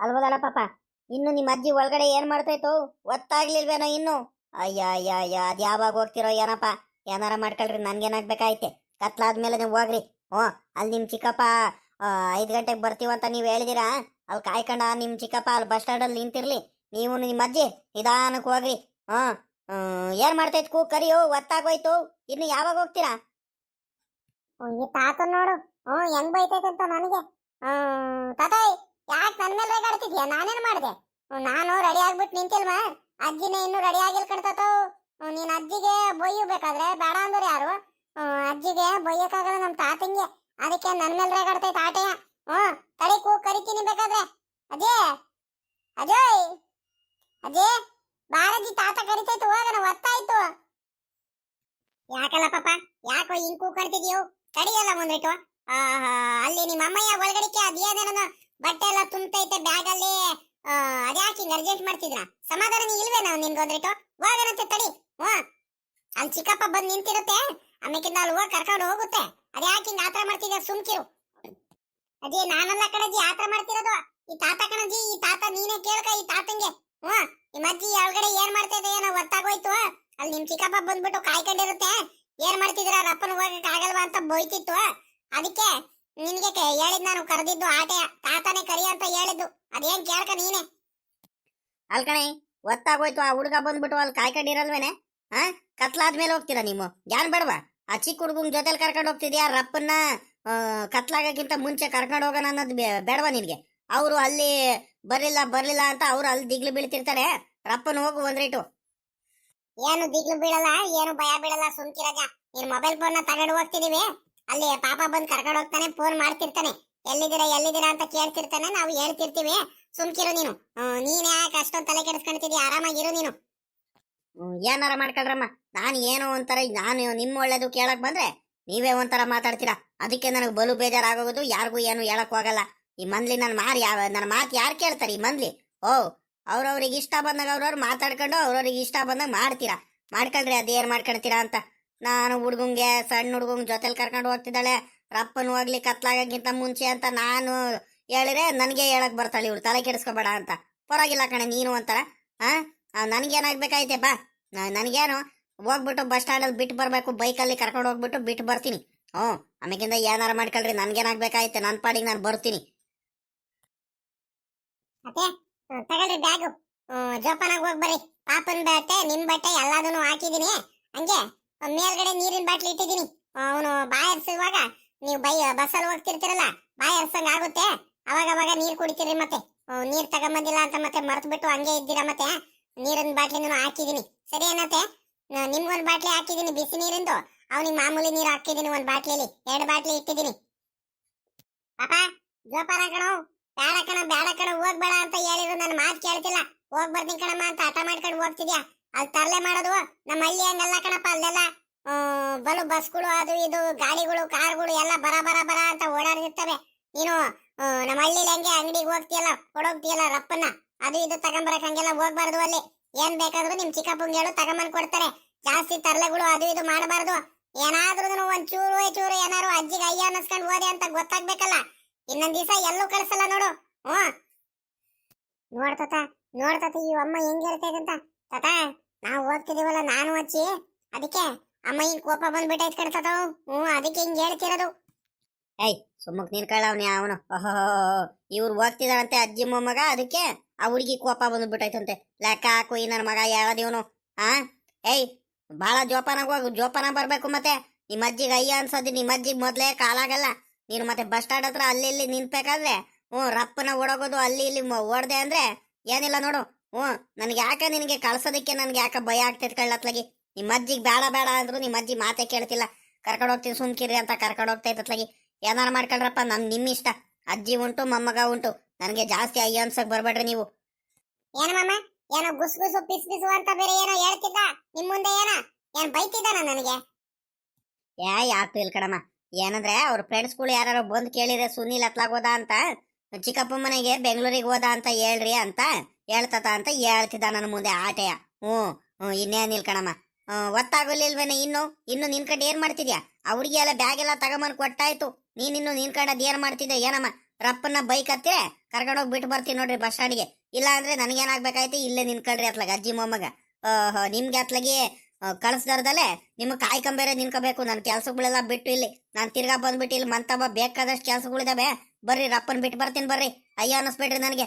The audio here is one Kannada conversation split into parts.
ಅಲ್ವದಲ್ಲ ಪಾಪ ಇನ್ನು ನಿಮ್ಮ ಅಜ್ಜಿ ಒಳಗಡೆ ಏನ್ ಮಾಡ್ತಾಯ್ತು ಒತ್ತಾಗ್ಲಿಲ್ವೇನೋ ಇನ್ನು? ಅಯ್ಯ ಅಯ್ಯ ಅಯ್ಯ ಅದ್ ಯಾವಾಗ ಹೋಗ್ತಿರೋ ಏನಪ್ಪ? ಏನಾರ ಮಾಡ್ಕೊಳ್ರಿ, ನನ್ಗೇನಾಗ್ಬೇಕಾಯ್ತೆ? ಕತ್ಲಾದ್ಮೇಲೆ ನೀವು ಹೋಗ್ರಿ. ಹ್ಞೂ, ಅಲ್ಲಿ ನಿಮ್ ಚಿಕ್ಕಪ್ಪ ಐದು ಗಂಟೆಗೆ ಬರ್ತೀವಂತ ನೀವು ಹೇಳಿದಿರಾ? ಅಲ್ಲಿ ಕಾಯ್ಕೊಂಡ ನಿಮ್ಮ ಚಿಕ್ಕಪ್ಪ ಅಲ್ಲಿ ಬಸ್ ಸ್ಟ್ಯಾಂಡಲ್ಲಿ ನಿಂತಿರ್ಲಿ. ನೀವು ನಿಮ್ಮ ಅಜ್ಜಿ ನಿಧಾನಕ್ಕೆ ಹೋಗ್ರಿ. ಹ್ಞೂ ಏನ್ ಮಾಡ್ತೈತ್ ಕೂ ಕರಿಯೋ, ಒತ್ತಾಗೋಯ್ತು, ಇನ್ನು ಯಾವಾಗ ಹೋಗ್ತೀರಾ? ಈ ತಾತ ನೋಡು. ಹ್ಞೂ, ಹೆಂಗ್ ಅಂತ ನನಗೆ. ತಾತಾಯ್. ಯಾಕೆ ನನ್ನ ಮೇಲೆ ರೇಗಾಡ್ತಿದ್ಯಾ? ನಾನೇನು ಮಾಡಿದೆ? ನಾನು ರೆಡಿ ಆಗ್ಬಿಟ್ಟು ನಿಂತಿಲ್ವಾ? ಅಜ್ಜಿನೇ ಇನ್ನೂ ರೆಡಿ ಆಗಿಲ್ ಕಣ್ತಾತ. ನೀನ್ ಅಜ್ಜಿಗೆ ಬೊಯ್ಯಬೇಕಾದ್ರೆ ಬೇಡ ಅಂದ್ರೆ ಯಾರು? ಅಜ್ಜಿಗೆ ಬೊಯ್ಯಕ್ಕಾಗಲ್ಲ ನಮ್ಮ ತಾತಂಗೆ. ಅದಕ್ಕೆ ನನ್ನ ಮೇಲೆ ರೇಗಾಡ್ತೈತೆ ಆಟೆಯ. ಹ್ಮ್, ತಡಿ ಕೂ, ಕರಿತೀನಿ ಬೇಕಾದ್ರೆ. ಅಜ್ಜೇ, ಅಜಯ್, ಅಜ್ಜೇ ಬಾರಜ್ಜಿ ತಾತ ಕರಿತೈತು ಹೋಗನ ಒತ್ತಾಯ್ತು. ಯಾಕಲ್ಲ ಪಾಪ, ಯಾಕೋ ಹಿಂಗ್ ಕೂಕರ್ತಿದ್ಯೋ ತಡಿಯಲ್ಲ ಮುಂದಿಟ್ಟು ಅಲ್ಲಿ ನಿಮ್ಮ ಅಮ್ಮಯ್ಯ ಒಳಗಡಿಕೆ ಅದೇನೇನೋ ಬಟ್ಟೆ ಎಲ್ಲ ತುಂಬೈತೆ ಬ್ಯಾಗ್ ಅಲ್ಲಿ ಅದ್ಯಾಕೆ ಹಿಂಗ್ ಅರ್ಜೆಂಟ್ ಮಾಡ್ತಿದ್ರ? ಸಮಾಧಾನ ಇಲ್ವೇ ನಾವು ನಿನ್ಗೊಂದ್ರಿಟ್ಟು ಹೋಗನಂತೆ ತಡಿ ಹ್ಮ್ ಅಲ್ಲಿ ಚಿಕ್ಕಪ್ಪ ಬಂದ್ ನಿಂತಿರುತ್ತೆ, ಆಮೇಕಿಂದ ಅಲ್ಲಿ ಹೋಗಿ ಕರ್ಕೊಂಡು ಹೋಗುತ್ತೆ. ಅದ್ಯಾಕೆ ಹಿಂಗ್ ಆತರ ಮಾಡ್ತಿದ್ಯಾ ಸುಮ್ಕಿರು ಅದೇ ನಾನಲ್ಲ ಕಣಜಿ ಆತರ ಮಾಡ್ತಿರೋದು. ಈ ತಾತ ಕಣಜಿ ಈ ತಾತ ನೀನೇ ಕೇಳ್ಕ, ಈ ತಾತಂಗೆ. ಹ್ಮ್ ನಿಮ್ಮ ಅಜ್ಜಿ ಒಳಗಡೆ ಏನ್ ಮಾಡ್ತಾ ಇದೆ ಏನೋ ಗೊತ್ತಾಗೋಯ್ತು. ಅಲ್ಲಿ ನಿಮ್ ಚಿಕ್ಕಪ್ಪ ಬಂದ್ಬಿಟ್ಟು ಕಾಯ್ಕೊಂಡಿರುತ್ತೆ. ಏನ್ ಮಾಡ್ತಿದ್ರ? ರಪ್ಪನ ಹೋಗಕ್ ಆಗಲ್ವಾ ಅಂತ ಬೋಯ್ತಿತ್ತು ಅದಕ್ಕೆ ನಿನ್ಗೆ ಹೇಳಿದ್ ನಾನು ಕರೆದಿದ್ದು ಆಟೆ. ತಾತನೇ ಕರಿ ಅಂತ ಹೇಳಿದ್ದು. ಅದೇನ್ ಕೇಳ್ಕ ನೀನೆ? ಅಲ್ ಕಣೆ ಒತ್ತಾಗೋಯ್ತು. ಆ ಹುಡುಗ ಬಂದ್ಬಿಟ್ಟು ಅಲ್ಲಿ ಕಾಯ್ಕೊಂಡಿರಲ್ವೇನೆ ಹಾ ಕತ್ಲಾದ್ಮೇಲೆ ಹೋಗ್ತೀರಾ ನೀವು? ಯಾನ್ ಬೇಡವಾ? ಆ ಚಿಕ್ಕ ಹುಡುಗನ್ ಜೊತೆಲಿ ಕರ್ಕೊಂಡು ಹೋಗ್ತಿದ್ಯಾ? ರಪ್ಪನ್ನ ಕತ್ಲಾಗಕ್ಕಿಂತ ಮುಂಚೆ ಕರ್ಕೊಂಡು ಹೋಗೋಣ ಅನ್ನೋದು ಬೇಡವಾ ನಿನ್ಗೆ? ಅವರು ಅಲ್ಲಿ ಬರ್ಲಿಲ್ಲ ಬರ್ಲಿಲ್ಲ ಅಂತ ಅವ್ರು ಅಲ್ಲಿ ದಿಗ್ಲು ಬೀಳ್ತಿರ್ತಾರೆ. ರಪ್ಪನ್ ಹೋಗು ಒಂದ್ರೇಟು ಏನು ದಿಗ್ಲು ಬೀಳಲ್ಲ ಏನು ಭಯ ಬೀಳಲ್ಲ ಸುಮ್ಕಿರಾಗ. ನೀನ್ ಮೊಬೈಲ್ ಫೋನ್ನ ತಗೊಂಡು ಹೋಗ್ತಿದೀವಿ ಅಲ್ಲಿ ಪಾಪ ಬಂದು ಕರ್ಕೊಂಡು ಹೋಗ್ತಾನೆ ಫೋನ್ ಮಾಡ್ತಿರ್ತಾನೆ. ಎಲ್ಲಿದ್ದೀರಾ ಎಲ್ಲಿದ್ದೀರಾ ಅಂತ ಕೇಳ್ತಿರ್ತಾನೆ, ನಾವು ಹೇಳ್ತಿರ್ತೀವಿ. ಸುಮ್ಕಿರು ನೀನು. ನೀನ್ ಯಾಕೆ ಅಷ್ಟೊಂದು ತಲೆ ಕೆಡಿಸ್ಕೊಂತಿದ್ಯಾ? ಆರಾಮಾಗಿರು ನೀನು. ಏನಾರ ಮಾಡ್ಕೊಳ್ರಮ್ಮ. ನಾನು ಏನೋ ಒಂಥರ, ನಾನು ನಿಮ್ಮ ಒಳ್ಳೇದು ಕೇಳಕ್ ಬಂದ್ರೆ ನೀವೇ ಒಂಥರ ಮಾತಾಡ್ತೀರಾ. ಅದಕ್ಕೆ ನನಗೆ ಬಲು ಬೇಜಾರಾಗೋದು, ಯಾರಿಗೂ ಏನು ಹೇಳಕ್ ಹೋಗಲ್ಲ. ಈ ಮಂದ್ಲಿ ನನ್ನ ಮಾರು ಯಾವ ನನ್ನ ಮಾತು ಯಾರು ಕೇಳ್ತಾರೆ ಈ ಮಂದ್ಲಿ? ಓ, ಅವ್ರವ್ರಿಗೆ ಇಷ್ಟ ಬಂದಾಗ ಅವ್ರವ್ರು ಮಾತಾಡ್ಕೊಂಡು ಅವ್ರವ್ರಿಗೆ ಇಷ್ಟ ಬಂದಾಗ ಮಾಡ್ತೀರಾ? ಮಾಡ್ಕೊಳ್ರಿ ಅದೇನು ಮಾಡ್ಕೊಳ್ತೀರಾ ಅಂತ. ನಾನು ಹುಡುಗಂಗೆ, ಸಣ್ಣ ಹುಡ್ಗಂಗ್ ಜೊತೆಲಿ ಕರ್ಕೊಂಡು ಹೋಗ್ತಿದ್ದಾಳೆ. ರಪ್ಪನ್ ಹೋಗ್ಲಿ ಕತ್ಲಾಗಕ್ಕಿಂತ ಮುಂಚೆ ಅಂತ ನಾನು ಹೇಳಿದ್ರೆ ನನಗೆ ಹೇಳಕ್ ಬರ್ತಾಳೆ ಇವ್ರು ತಲೆ ಕೆಡಿಸ್ಕೋಬೇಡ ಅಂತ. ಪರವಾಗಿಲ್ಲ ಕಣೆ, ನೀನು ಅಂತಾರ ಹಾ ನನಗೇನಾಗ್ಬೇಕಾಯ್ತೆ, ಬಾ. ನನಗೇನು, ಹೋಗ್ಬಿಟ್ಟು ಬಸ್ ಸ್ಟ್ಯಾಂಡಲ್ಲಿ ಬಿಟ್ಟು ಬರಬೇಕು, ಬೈಕಲ್ಲಿ ಕರ್ಕೊಂಡು ಹೋಗ್ಬಿಟ್ಟು ಬಿಟ್ಟು ಬರ್ತೀನಿ. ಹ್ಞೂ, ಆಮೇಕಿಂದ ಏನಾರ ಮಾಡ್ಕೊಳ್ರಿ, ನನ್ಗೇನಾಗ್ಬೇಕಾಯ್ತೆ ನನ್ನ ಪಾಡಿಗೆ ನಾನು ಬರ್ತೀನಿ. ತಗೊಳ್ರಿ ಬ್ಯಾಗು. ಜೋಪಾನಾಗ ಹೋಗ್ ಬರ್ರಿ. ಪಾಪನ್ ಬಟ್ಟೆ ನಿಮ್ ಬಟ್ಟೆ ಎಲ್ಲದನ್ನು ಹಾಕಿದೀನಿ. ಹಂಗೆ. ಮೇಲ್ಗಡೆ ನೀರಿನ ಬಾಟ್ಲಿ ಇಟ್ಟಿದ್ದೀನಿ. ಅವನು ಬಾಯ್ ಹರಿಸುವಾಗ ನೀವು ಬೈ, ಬಸ್ಸಲ್ಲಿ ಹೋಗ್ತಿರ್ತೀರಲ್ಲ, ಬಾಯ್ ಹರಿಸಂಗ ಆಗುತ್ತೆ. ಅವಾಗ ಅವಾಗ ನೀರ್ ಕುಡಿತೀರಿ ಮತ್ತೆ. ನೀರ್ ತಗೊಂಬಂದಿಲ್ಲ ಅಂತ ಮತ್ತೆ ಮರ್ತು ಬಿಟ್ಟು ಹಂಗೆ ಇದ್ದೀರಾ ಮತ್ತೆ? ನೀರಿನ ಬಾಟ್ಲಿನೂ ಹಾಕಿದೀನಿ ಸರಿ ಏನತ್ತೆ ನಿಮ್ಗೊಂದು ಬಾಟ್ಲಿ ಹಾಕಿದೀನಿ ಬಿಸಿ ನೀರಿಂದು. ಅವನಿಗೆ ಮಾಮೂಲಿ ನೀರು ಹಾಕಿದೀನಿ ಒಂದ್ ಬಾಟ್ಲಿಲಿ. ಎರಡು ಬಾಟ್ಲಿ ಇಟ್ಟಿದೀನಿ ಪಾಪ, ಜೋಪಾನ ಕಣೋ ಬೇಡ ಕಣ, ಬ್ಯಾಡ ಕಣ, ಹೋಗ್ಬೇಡ ಅಂತ ಹೇಳಿದ್ರು, ನನ್ನ ಮಾತು ಕೇಳ್ತಿಲ್ಲ. ಹೋಗ್ಬರ್ತೀನಿ ಕಣಮ್ಮ ಅಂತ ಹಠ ಮಾಡ್ಕೊಂಡು ಹೋಗ್ತಿದ್ಯಾ? ಅಲ್ಲಿ ತರಲೆ ಮಾಡೋದು, ನಮ್ಮ ಹಳ್ಳಿ ಹಂಗಲ್ಲ ಕಣಪ್ಪ, ಅಲ್ಲೆಲ್ಲ ಬಲು ಬಸ್ಗಳು ಅದು ಇದು, ಗಾಡಿಗಳು, ಕಾರ್ಗಳು ಎಲ್ಲ ಬರ ಬರ ಬರ ಅಂತ ಓಡಾಡಿರ್ತವೆ ನೀನು ನಮ್ಮ ಹಳ್ಳಿಲಿ ಹಂಗೆ ಅಂಗಡಿಗೆ ಹೋಗ್ತೀಯಲ್ಲ ಕೊಡೋಗ್ತೀಯಲ್ಲ ರಪ್ಪನ್ನ, ಅದು ಇದು ತಗೊಂಬರಕ್ ಹಂಗೆಲ್ಲ ಹೋಗ್ಬಾರ್ದು ಅಲ್ಲಿ. ಏನ್ ಬೇಕಾದ್ರು ನಿಮ್ ಚಿಕ್ಕಪ್ಪಂಗೆ ಹೇಳು ತಗೊಂಬಂದ್ ಕೊಡ್ತಾರೆ. ಜಾಸ್ತಿ ತರಲೆಗಳು ಅದು ಇದು ಮಾಡಬಾರ್ದು. ಏನಾದ್ರೂ ಒಂದ್ ಚೂರು ಚೂರು ಏನಾರು ಅಜ್ಜಿಗೆ ಅಯ್ಯ ಅನ್ನಿಸ್ಕೊಂಡು ಹೋದೆ ಅಂತ ಗೊತ್ತಾಗ್ಬೇಕಲ್ಲ. ಇನ್ನೊಂದ್ ದಿವಸ ಎಲ್ಲೂ ಕಳ್ಸಲ್ಲ ನೋಡು. ಹ್ಮ್. ನೋಡ್ತತ ನೋಡ್ತತ, ಈ ಅಮ್ಮ ಹೆಂಗಿರ್ತೈತೆ ಹೇಳ್ತೈತಂತ ತಾತ, ನಾವು ಓದ್ತಿದೀವಲ್ಲ, ನಾನು ಹಚ್ಚಿ ಅದಕ್ಕೆ ಅಮ್ಮ ಹಿಂಗ್ ಕೋಪ ಬಂದ್ಬಿಟ್ಟೈತ್ ಕಣ್ತತ ಹ್ಮ್ ಅದಕ್ಕೆ ಹಿಂಗ್ ಹೇಳ್ತಿರೋದು. ಏಯ್, ಸುಮ್ಮಕ್ ನಿನ್ಕೊಳ್ಳವ್ನಿ ಅವನು ಓಹೋ, ಇವ್ರು ಹೋಗ್ತಿದಾರಂತೆ ಅಜ್ಜಿ, ಮೊಮ್ಮಗ, ಅದಕ್ಕೆ ಆ ಹುಡುಗಿ ಕೋಪ ಬಂದ್ಬಿಟ್ಟೈತಂತೆ ಲೆಕ್ಕ ಹಾಕು, ಈ ನನ್ನ ಮಗ ಯಾವ್ದಿವನು ಆ? ಏಯ್, ಭಾಳ ಜೋಪಾನ ಹೋಗು ಜೋಪಾನ ಬರ್ಬೇಕು ಮತ್ತೆ. ನಿಮ್ಮ ಅಜ್ಜಿಗೆ ಅಯ್ಯ ಅನ್ಸೋದು ನಿಮ್ಮ ಅಜ್ಜಿಗೆ ಮೊದ್ಲೇ ಕಾಲಾಗಲ್ಲ. ನೀನು ಮತ್ತೆ ಬಸ್ ಸ್ಟ್ಯಾಂಡ್ ಹತ್ರ ಅಲ್ಲಿ ಇಲ್ಲಿ ನಿಂತ್ಬೇಕಾದ್ರೆ, ಹ್ಞೂ, ರಪ್ಪನ ಓಡೋಗೋದು ಅಲ್ಲಿ ಇಲ್ಲಿ ಓಡ್ದೆ ಅಂದ್ರೆ ಏನಿಲ್ಲ ನೋಡು. ಹ್ಞೂ ನನಗೆ ಯಾಕೆ ನಿನಗೆ ಕಳ್ಸೋದಕ್ಕೆ ನನಗೆ ಯಾಕೆ ಭಯ ಆಗ್ತೈತೆ ಕಳ್ಳತ್ಲಾಗಿ ನಿಮ್ಮ ಅಜ್ಜಿಗೆ ಬೇಡ ಬೇಡ ಅಂದ್ರು ನಿಮ್ಮ ಅಜ್ಜಿ ಮಾತೇ ಕೇಳ್ತಿಲ್ಲ. ಕರ್ಕೊಂಡು ಹೋಗ್ತೀನಿ ಸುಮ್ಕಿರಿ ಅಂತ ಕರ್ಕೊಂಡು ಹೋಗ್ತೈತತ್ಲಾಗಿ ಏನಾರ ಮಾಡ್ಕೊಳ್ರಪ್ಪ ನಮ್ ನಿಮ್ಮ ಇಷ್ಟ. ಅಜ್ಜಿ ಉಂಟು ಮೊಮ್ಮಗ ಉಂಟು. ನನಗೆ ಜಾಸ್ತಿ ಅಯ್ಯ ಅನ್ಸಕ್ಕೆ ಬರ್ಬೇಡ್ರಿ ನೀವು. ಏನಮ್ಮ ಏನೋ ಗುಸ್ ಗುಸು ಪಿಸ್ ಪಿಸು ಅಂತ ಬೇರೆ ಏನೋ ಹೇಳ್ತಿದ್ದ? ನಿಮ್ ಮುಂದೆ ಏನ? ಏನ್ ಬೈತಿದ್ದಾನ ನನಗೆ? ಯಾ ಯಾಕೆ ಇಲ್ಲ ಕಡಮ್ಮ ಏನಂದ್ರೆ ಅವ್ರ ಫ್ರೆಂಡ್ಸ್ಗಳು ಯಾರು ಬಂದು ಕೇಳಿದ್ರೆ ಸುನೀಲ್ ಹತ್ಲಾಗ್ ಹೋದ ಅಂತ ಚಿಕ್ಕಪ್ಪ ಮನೆಗೆ ಬೆಂಗಳೂರಿಗೆ ಹೋದ ಅಂತ ಹೇಳ್ರಿ ಅಂತ. ಹೇಳ್ತತ ಅಂತ ಹೇಳ್ತಿದ್ದ ನನ್ನ ಮುಂದೆ ಆಟೆಯ. ಹ್ಞೂ ಹ್ಞೂ ಇನ್ನೇನಿಲ್ಲ ಕಣಮ್ಮ. ಒತ್ತಾಗಲಿಲ್ವೇನೆ ಇನ್ನು? ಇನ್ನು ನಿನ್ ಕಡೆ ಏನ್ ಮಾಡ್ತಿದ್ಯಾ? ಅವ್ರಿಗೆ ಎಲ್ಲ ಬ್ಯಾಗ್ ಎಲ್ಲ ತಗೊಂಬಂದ್ ಕೊಟ್ಟಾಯ್ತು. ನೀನಿನ್ನು ನಿನ್ ಕಡೆ ಅದ್ ಏನ್ ಮಾಡ್ತಿದ್ದೆ ಏನಮ್ಮ? ರಪ್ಪನ್ನ ಬೈಕ್ ಹತ್ತಿರ ಕರ್ಕೊಂಡೋಗಿ ಬಿಟ್ಟು ಬರ್ತೀನಿ ನೋಡ್ರಿ ಬಸ್ ಸ್ಟ್ಯಾಂಡ್ಗೆ ಇಲ್ಲ ಅಂದ್ರೆ ನನಗೇನಾಗ್ಬೇಕಾಯ್ತು? ಇಲ್ಲೇ ನಿನ್ಕೊಳ್ರಿ ಅತ್ಲಾಗ ಅಜ್ಜಿ ಮೊಮ್ಮಗ. ಓಹೋ, ನಿಮ್ಗೆ ಅತ್ಲಾಗಿ ಕಳಿಸ್ದಾರ್ದಲ್ಲೇ ನಿಮ್ಗೆ ಕಾಯ್ಕೊಂಬೇರೆ ನಿನ್ಕೋಬೇಕು ನನ್ನ ಕೆಲ್ಸಗಳೆಲ್ಲ ಬಿಟ್ಟು ಇಲ್ಲಿ, ನಾನು ತಿರ್ಗಾ ಬಂದ್ಬಿಟ್ಟು ಇಲ್ಲಿ ಮಂತಬ್ಬ ಬೇಕಾದಷ್ಟು ಕೆಲ್ಸಗಳಿದಾವೆ. ಬರ್ರಿ, ರಪ್ಪನ್ ಬಿಟ್ಟು ಬರ್ತೀನಿ ಬರ್ರಿ. ಅಯ್ಯ, ಅನ್ನಿಸ್ಬೇಡ್ರಿ ನನಗೆ.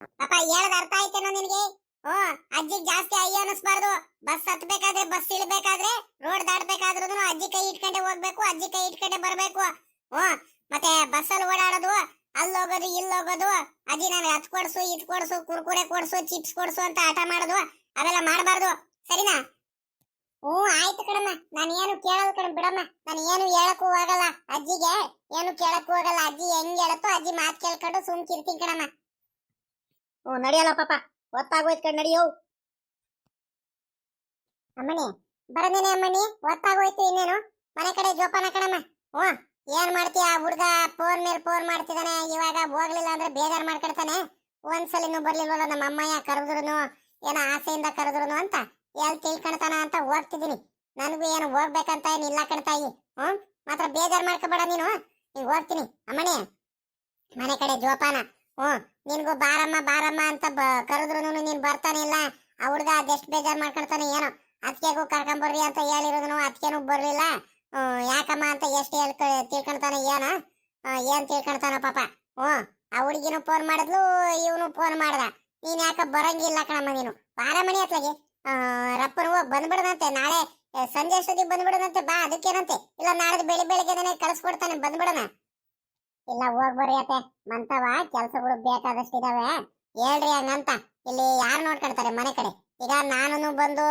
ಪಾಪ ಹೇಳದ ಅರ್ಥ ಆಯ್ತೇನೋ ನಿನಗೆ? ಓ ಅಜ್ಜಿ ಜಾಸ್ತಿ ಅಯ್ಯ ಅನಿಸ್ಬಾರ್ದು ಬಸ್ ಹತ್ಬೇಕಾದ್ರೆ ಬಸ್ ಇಳ್ಬೇಕಾದ್ರೆ ರೋಡ್ ದಾಟ್ಬೇಕಾದ್ರೂ ಅಜ್ಜಿ ಕೈ ಇಟ್ಕೊಂಡೆ ಹೋಗ್ಬೇಕು, ಅಜ್ಜಿ ಕೈ ಇಟ್ಕೊಂಡೆ ಬರ್ಬೇಕು. ಓ, ಮತ್ತೆ ಬಸ್ಸಲ್ಲಿ ಓಡಾಡೋದು, ಅಲ್ಲಿ ಹೋಗೋದು, ಇಲ್ಲಿ ಹೋಗೋದು, ಅಜ್ಜಿ ನನಗೆ ಹತ್ ಕೊಡ್ಸು, ಇದ್ ಕೊಡ್ಸು, ಕುರ್ಕುರೆ ಕೊಡ್ಸು, ಚಿಪ್ಸ್ ಕೊಡ್ಸು ಅಂತ ಆಟ ಮಾಡೋದು, ಅವೆಲ್ಲ ಮಾಡಬಾರ್ದು. ಸರಿನಾ? ಹ್ಞೂ, ಆಯ್ತು ಕಣಮ್ಮ. ನಾನು ಏನು ಕೇಳೋದು ಕಣ, ಬಿಡಮ್ಮ. ನಾನು ಏನು ಹೇಳಕ್ಕೂ ಹೋಗಲ್ಲ. ಅಜ್ಜಿಗೆ ಏನು ಕೇಳಕ್ಕೂ ಹೋಗಲ್ಲ. ಅಜ್ಜಿ ಹೆಂಗ್ ಹೇಳತ್ತೋ ಅಜ್ಜಿ ಮಾತು ಕೇಳ್ಕೊಂಡು ಸುಮ್ಕಿರ್ತೀನಿ ಕಣಮ್ಮ. ಹ್ಞೂ ನಡಿಯಲ್ಲ ಪಾಪ. ಹೊತ್ತಾಗೋಯ್ತು ಕಣ್, ನಡಿಯೋ. ಅಮ್ಮಣಿ ಬರದೇನೆ ಅಮ್ಮಣಿ ಒತ್ತಾಗೋಯ್ತು ಇನ್ನೇನು? ಮನೆ ಕಡೆ ಜೋಪಾನ ಕಣಮ್ಮ. ಓ ಏನ್ ಮಾಡ್ತೀಯ? ಹುಡ್ಗ ಫೋನ್ ಮೇಲೆ ಫೋನ್ ಮಾಡ್ತಿದ್ದಾನೆ ಇವಾಗ ಹೋಗ್ಲಿಲ್ಲ ಅಂದ್ರೆ ಬೇಜಾರ್ ಮಾಡ್ಕೊಳ್ತಾನೆ ಒಂದ್ಸಲಿನೂ ಬರ್ಲಿಲ್ವಲ್ಲ ನಮ್ಮ ಅಮ್ಮಯ್ಯ ಕರೆದ್ರು ಏನೋ ಆಸೆಯಿಂದ ಕರೆದ್ರು ಅಂತ. ಎಲ್ ತಿಳ್ಕೊಳ್ತಾನ ಅಂತ ಹೋಗ್ತಿದ್ದೀನಿ ನನಗೂ ಏನು ಹೋಗ್ಬೇಕಂತ ಏನು ಇಲ್ಲ ಕಣ್ತಾಯಿ ಹ್ಮ್ ಮಾತ್ರ ಬೇಜಾರ್ ಮಾಡ್ಕೋಬೇಡ ನೀನು. ಈಗ ಹೋಗ್ತೀನಿ. ಅಮ್ಮಣಿ ಮನೆ ಕಡೆ ಜೋಪಾನ. ಹ್ಞೂ ನಿನ್ಗೂ ಬಾರಮ್ಮ ಬಾರಮ್ಮ ಅಂತ ಬ- ಕರೆದ್ರು ನೀನ್ ಬರ್ತಾನೆ ಇಲ್ಲ ಆ ಹುಡುಗ ಅದೆಷ್ಟು ಬೇಜಾರ್ ಮಾಡ್ಕೊಳ್ತಾನೆ ಏನೋ. ಅತ್ಕೆಗೂ ಕರ್ಕೊಂಬರ್ರಿ ಅಂತ ಹೇಳಿರೋದನು ಅತ್ಕೆನೂ ಬರ್ಲಿಲ್ಲ. ಯಾಕಮ್ಮ ಅಂತ ಎಷ್ಟು ಹೇಳ್ಕ ತಿಳ್ಕೊಳ್ತಾನೆ ಏನ? ಏನ್ ತಿಳ್ಕೊಳ್ತಾನ ಪಾಪ. ಹ್ಞೂ, ಆ ಹುಡುಗಿನೂ ಫೋನ್ ಮಾಡಿದ್ಲು, ಇವನು ಫೋನ್ ಮಾಡ್ದ. ನೀನ್ ಬರಂಗಿಲ್ಲ ಕಣಮ್ಮ ನೀನು? ಬಾರ ಮಣಿ ಅತ್ಲಾಗೆ ರಪ್ಪನ ಬಂದ್ಬಿಡದಂತೆ. ನಾಳೆ, ಸಂಜೆ ಸಂಜೆ ಅಷ್ಟೊತ್ತಿಗೆ ಬಂದ್ಬಿಡದಂತೆ. ಬಾ, ಅದಕ್ಕೇನಂತೆ? ಇಲ್ಲ ನಾಳೆ ಬೆಳಿ ಬೆಳಿಗ್ಗೆನೆ ಕಳ್ಸ್ಕೊಡ್ತಾನೆ, ಬಂದ್ಬಿಡಣ. ಇಲ್ಲ ಹೋಗ್ ಅತ್ತೆ. ಮಂತವ, ಕೆಲ್ಸಗಳು ಬೇಕಾದಷ್ಟು ಇದಾವೆ. ಹೇಳ್ರಿ ಹಂಗಂತ. ಇಲ್ಲಿ ಯಾರು ನೋಡ್ಕೊಳ್ತಾರೆ ಮನೆ ಕಡೆ? ಈಗ ನಾನು ಬಂದು